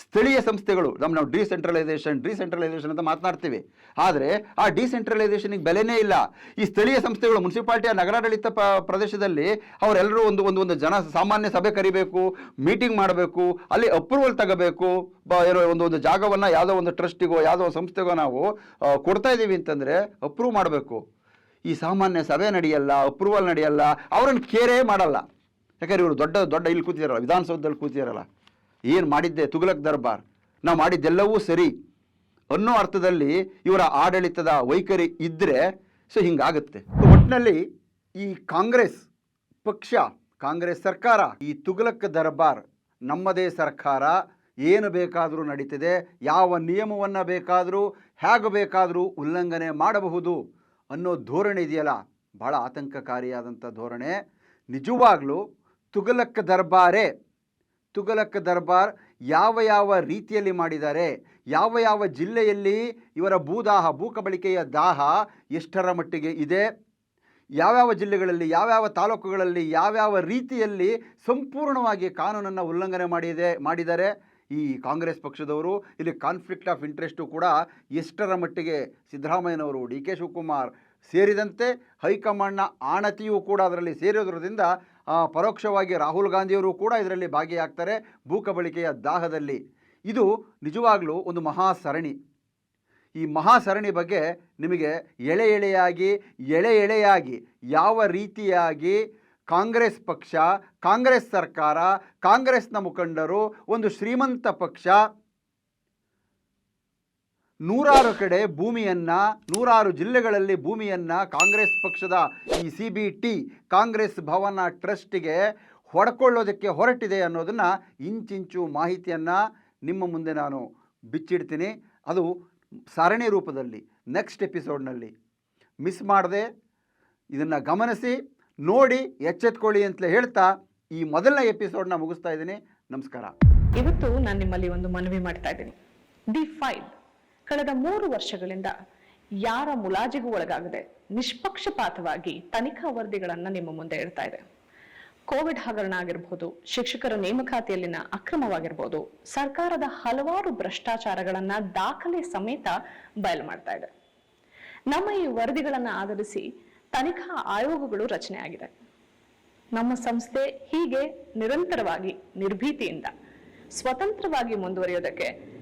ಸ್ಥಳೀಯ ಸಂಸ್ಥೆಗಳು, ನಮ್ಮ ನಾವು ಡಿಸೆಂಟ್ರಲೈಸೇಷನ್ ಡಿಸೆಂಟ್ರಲೈಸೇಷನ್ ಅಂತ ಮಾತನಾಡ್ತೀವಿ. ಆದರೆ ಆ ಡಿಸೆಂಟ್ರಲೈಸೇಷನ್ಗೆ ಬೆಲೆನೇ ಇಲ್ಲ. ಈ ಸ್ಥಳೀಯ ಸಂಸ್ಥೆಗಳು ಮುನ್ಸಿಪಾಲ್ಟಿಯ ನಗರಾಡಳಿತ ಪ, ಪ್ರದೇಶದಲ್ಲಿ ಅವರೆಲ್ಲರೂ ಒಂದು ಒಂದು ಒಂದು ಜನ ಸಾಮಾನ್ಯ ಸಭೆ ಕರಿಬೇಕು ಮೀಟಿಂಗ್ ಮಾಡಬೇಕು, ಅಲ್ಲಿ ಅಪ್ರೂವಲ್ ತಗೋಬೇಕು, ಬ, ಏನೋ ಒಂದು ಒಂದು ಜಾಗವನ್ನು ಯಾವುದೋ ಒಂದು ಟ್ರಸ್ಟಿಗೋ ಯಾವುದೋ ಒಂದು ಸಂಸ್ಥೆಗೋ ನಾವು ಕೊಡ್ತಾ ಇದ್ದೀವಿ ಅಂತಂದರೆ ಅಪ್ರೂವ್ ಮಾಡಬೇಕು. ಈ ಸಾಮಾನ್ಯ ಸಭೆ ನಡೆಯಲ್ಲ ಅಪ್ರೂವಲ್ ನಡೆಯಲ್ಲ, ಅವರನ್ನು ಕೇರೇ ಮಾಡಲ್ಲ. ಯಾಕಂದ್ರೆ ಇವರು ದೊಡ್ಡ ದೊಡ್ಡ ಇಲ್ಲಿ ಕೂತಿದಾರಲ್ಲ, ವಿಧಾನಸೌಧದಲ್ಲಿ ಕೂತಿದಾರಲ್ಲ. ಏನು ಮಾಡಿದ್ದೆ? ತುಗಲಕ್ ದರ್ಬಾರ್. ನಾವು ಮಾಡಿದ್ದೆಲ್ಲವೂ ಸರಿ. ಅನ್ನೋ ಅರ್ಥದಲ್ಲಿ ಇವರ ಆಡಳಿತದ ವೈಖರಿ ಇದ್ದರೆ ಸೊ ಹಿಂಗಾಗುತ್ತೆ. ಒಟ್ಟಿನಲ್ಲಿ ಈ ಕಾಂಗ್ರೆಸ್ ಪಕ್ಷ, ಕಾಂಗ್ರೆಸ್ ಸರ್ಕಾರ, ಈ ತುಗಲಕ್ ದರ್ಬಾರ್ ನಮ್ಮದೇ ಸರ್ಕಾರ, ಏನು ಬೇಕಾದರೂ ನಡೀತಿದೆ, ಯಾವ ನಿಯಮವನ್ನು ಬೇಕಾದರೂ, ಹೇಗೆ ಬೇಕಾದರೂ ಉಲ್ಲಂಘನೆ ಮಾಡಬಹುದು ಅನ್ನೋ ಧೋರಣೆ ಇದೆಯಲ್ಲ. ಭಾಳ ಆತಂಕಕಾರಿಯಾದಂಥ ಧೋರಣೆ. ನಿಜವಾಗ್ಲೂ ತುಘಲಕ್ ದರ್ಬಾರೆ. ತುಘಲಕ್ ದರ್ಬಾರ್ ಯಾವ ಯಾವ ರೀತಿಯಲ್ಲಿ ಮಾಡಿದ್ದಾರೆ ಯಾವ ಯಾವ ಜಿಲ್ಲೆಯಲ್ಲಿ ಇವರ ಭೂದಾಹ, ಭೂಕಬಳಿಕೆಯ ದಾಹ ಎಷ್ಟರ ಮಟ್ಟಿಗೆ ಇದೆ ಯಾವ್ಯಾವ ಜಿಲ್ಲೆಗಳಲ್ಲಿ ಯಾವ್ಯಾವ ತಾಲೂಕುಗಳಲ್ಲಿ ಯಾವ್ಯಾವ ರೀತಿಯಲ್ಲಿ ಸಂಪೂರ್ಣವಾಗಿ ಕಾನೂನನ್ನು ಉಲ್ಲಂಘನೆ ಮಾಡಿದೆ ಮಾಡಿದ್ದಾರೆ ಈ ಕಾಂಗ್ರೆಸ್ ಪಕ್ಷದವರು, ಇಲ್ಲಿ ಕಾನ್ಫ್ಲಿಕ್ಟ್ ಆಫ್ ಇಂಟ್ರೆಸ್ಟು ಕೂಡ ಎಷ್ಟರ ಮಟ್ಟಿಗೆ ಸಿದ್ದರಾಮಯ್ಯನವರು, ಡಿ ಕೆ ಶಿವಕುಮಾರ್ ಸೇರಿದಂತೆ ಹೈಕಮಾಂಡ್ನ ಆಣತಿಯೂ ಕೂಡ ಅದರಲ್ಲಿ ಸೇರಿರೋದ್ರಿಂದ ಪರೋಕ್ಷವಾಗಿ ರಾಹುಲ್ ಗಾಂಧಿಯವರು ಕೂಡ ಇದರಲ್ಲಿ ಭಾಗಿಯಾಗ್ತಾರೆ ಭೂಕಬಳಿಕೆಯ ದಾಹದಲ್ಲಿ. ಇದು ನಿಜವಾಗಲೂ ಒಂದು ಮಹಾ ಸರಣಿ ಈ ಮಹಾ ಸರಣಿ ಬಗ್ಗೆ ನಿಮಗೆ ಎಳೆ ಎಳೆಯಾಗಿ ಎಳೆ ಎಳೆಯಾಗಿ, ಯಾವ ರೀತಿಯಾಗಿ ಕಾಂಗ್ರೆಸ್ ಪಕ್ಷ, ಕಾಂಗ್ರೆಸ್ ಸರ್ಕಾರ, ಕಾಂಗ್ರೆಸ್ನ ಮುಖಂಡರು ಒಂದು ಶ್ರೀಮಂತ ಪಕ್ಷ ನೂರಾರು ಕಡೆ ಭೂಮಿಯನ್ನ, ನೂರಾರು ಜಿಲ್ಲೆಗಳಲ್ಲಿ ಭೂಮಿಯನ್ನ ಕಾಂಗ್ರೆಸ್ ಪಕ್ಷದ ಈ C B T, Congress Bhavan ಟ್ರಸ್ಟಿಗೆ ಹೊಡ್ಕೊಳ್ಳೋದಕ್ಕೆ ಹೊರಟಿದೆ ಅನ್ನೋದನ್ನು ಇಂಚಿಂಚು ಮಾಹಿತಿಯನ್ನು ನಿಮ್ಮ ಮುಂದೆ ನಾನು ಬಿಚ್ಚಿಡ್ತೀನಿ. ಅದು ಸರಣಿ ರೂಪದಲ್ಲಿ ನೆಕ್ಸ್ಟ್ ಎಪಿಸೋಡ್ನಲ್ಲಿ ಮಿಸ್ ಮಾಡದೆ, ಇದನ್ನು ಗಮನಿಸಿ, ನೋಡಿ, ಎಚ್ಚೆತ್ಕೊಳ್ಳಿ ಅಂತಲೇ ಹೇಳ್ತಾ ಈ ಮೊದಲನೇ ಎಪಿಸೋಡ್ನ ಮುಗಿಸ್ತಾ ಇದ್ದೀನಿ. ನಮಸ್ಕಾರ.
ಇವತ್ತು ನಾನು ನಿಮ್ಮಲ್ಲಿ ಒಂದು ಮನವಿ ಮಾಡ್ತಾ ಇದ್ದೀನಿ. ದಿ ಫೈಲ್ ಕಳೆದ ಮೂರು ವರ್ಷಗಳಿಂದ ಯಾರ ಮುಲಾಜಿಗೂ ಒಳಗಾಗದೆ ನಿಷ್ಪಕ್ಷಪಾತವಾಗಿ ತನಿಖಾ ವರದಿಗಳನ್ನು ನಿಮ್ಮ ಮುಂದೆ ಇಡ್ತಾ ಇದೆ. ಕೋವಿಡ್ ಹಗರಣ ಆಗಿರಬಹುದು ಶಿಕ್ಷಕರ ನೇಮಕಾತಿಯಲ್ಲಿನ ಅಕ್ರಮವಾಗಿರ್ಬೋದು, ಸರ್ಕಾರದ ಹಲವಾರು ಭ್ರಷ್ಟಾಚಾರಗಳನ್ನ ದಾಖಲೆ ಸಮೇತ ಬಯಲು ಮಾಡ್ತಾ ಇದೆ. ನಮ್ಮ ಈ ವರದಿಗಳನ್ನು ಆಧರಿಸಿ ತನಿಖಾ ಆಯೋಗಗಳು ರಚನೆ ಆಗಿದೆ. ನಮ್ಮ ಸಂಸ್ಥೆ ಹೀಗೆ ನಿರಂತರವಾಗಿ ನಿರ್ಭೀತಿಯಿಂದ ಸ್ವತಂತ್ರವಾಗಿ ಮುಂದುವರಿಯೋದಕ್ಕೆ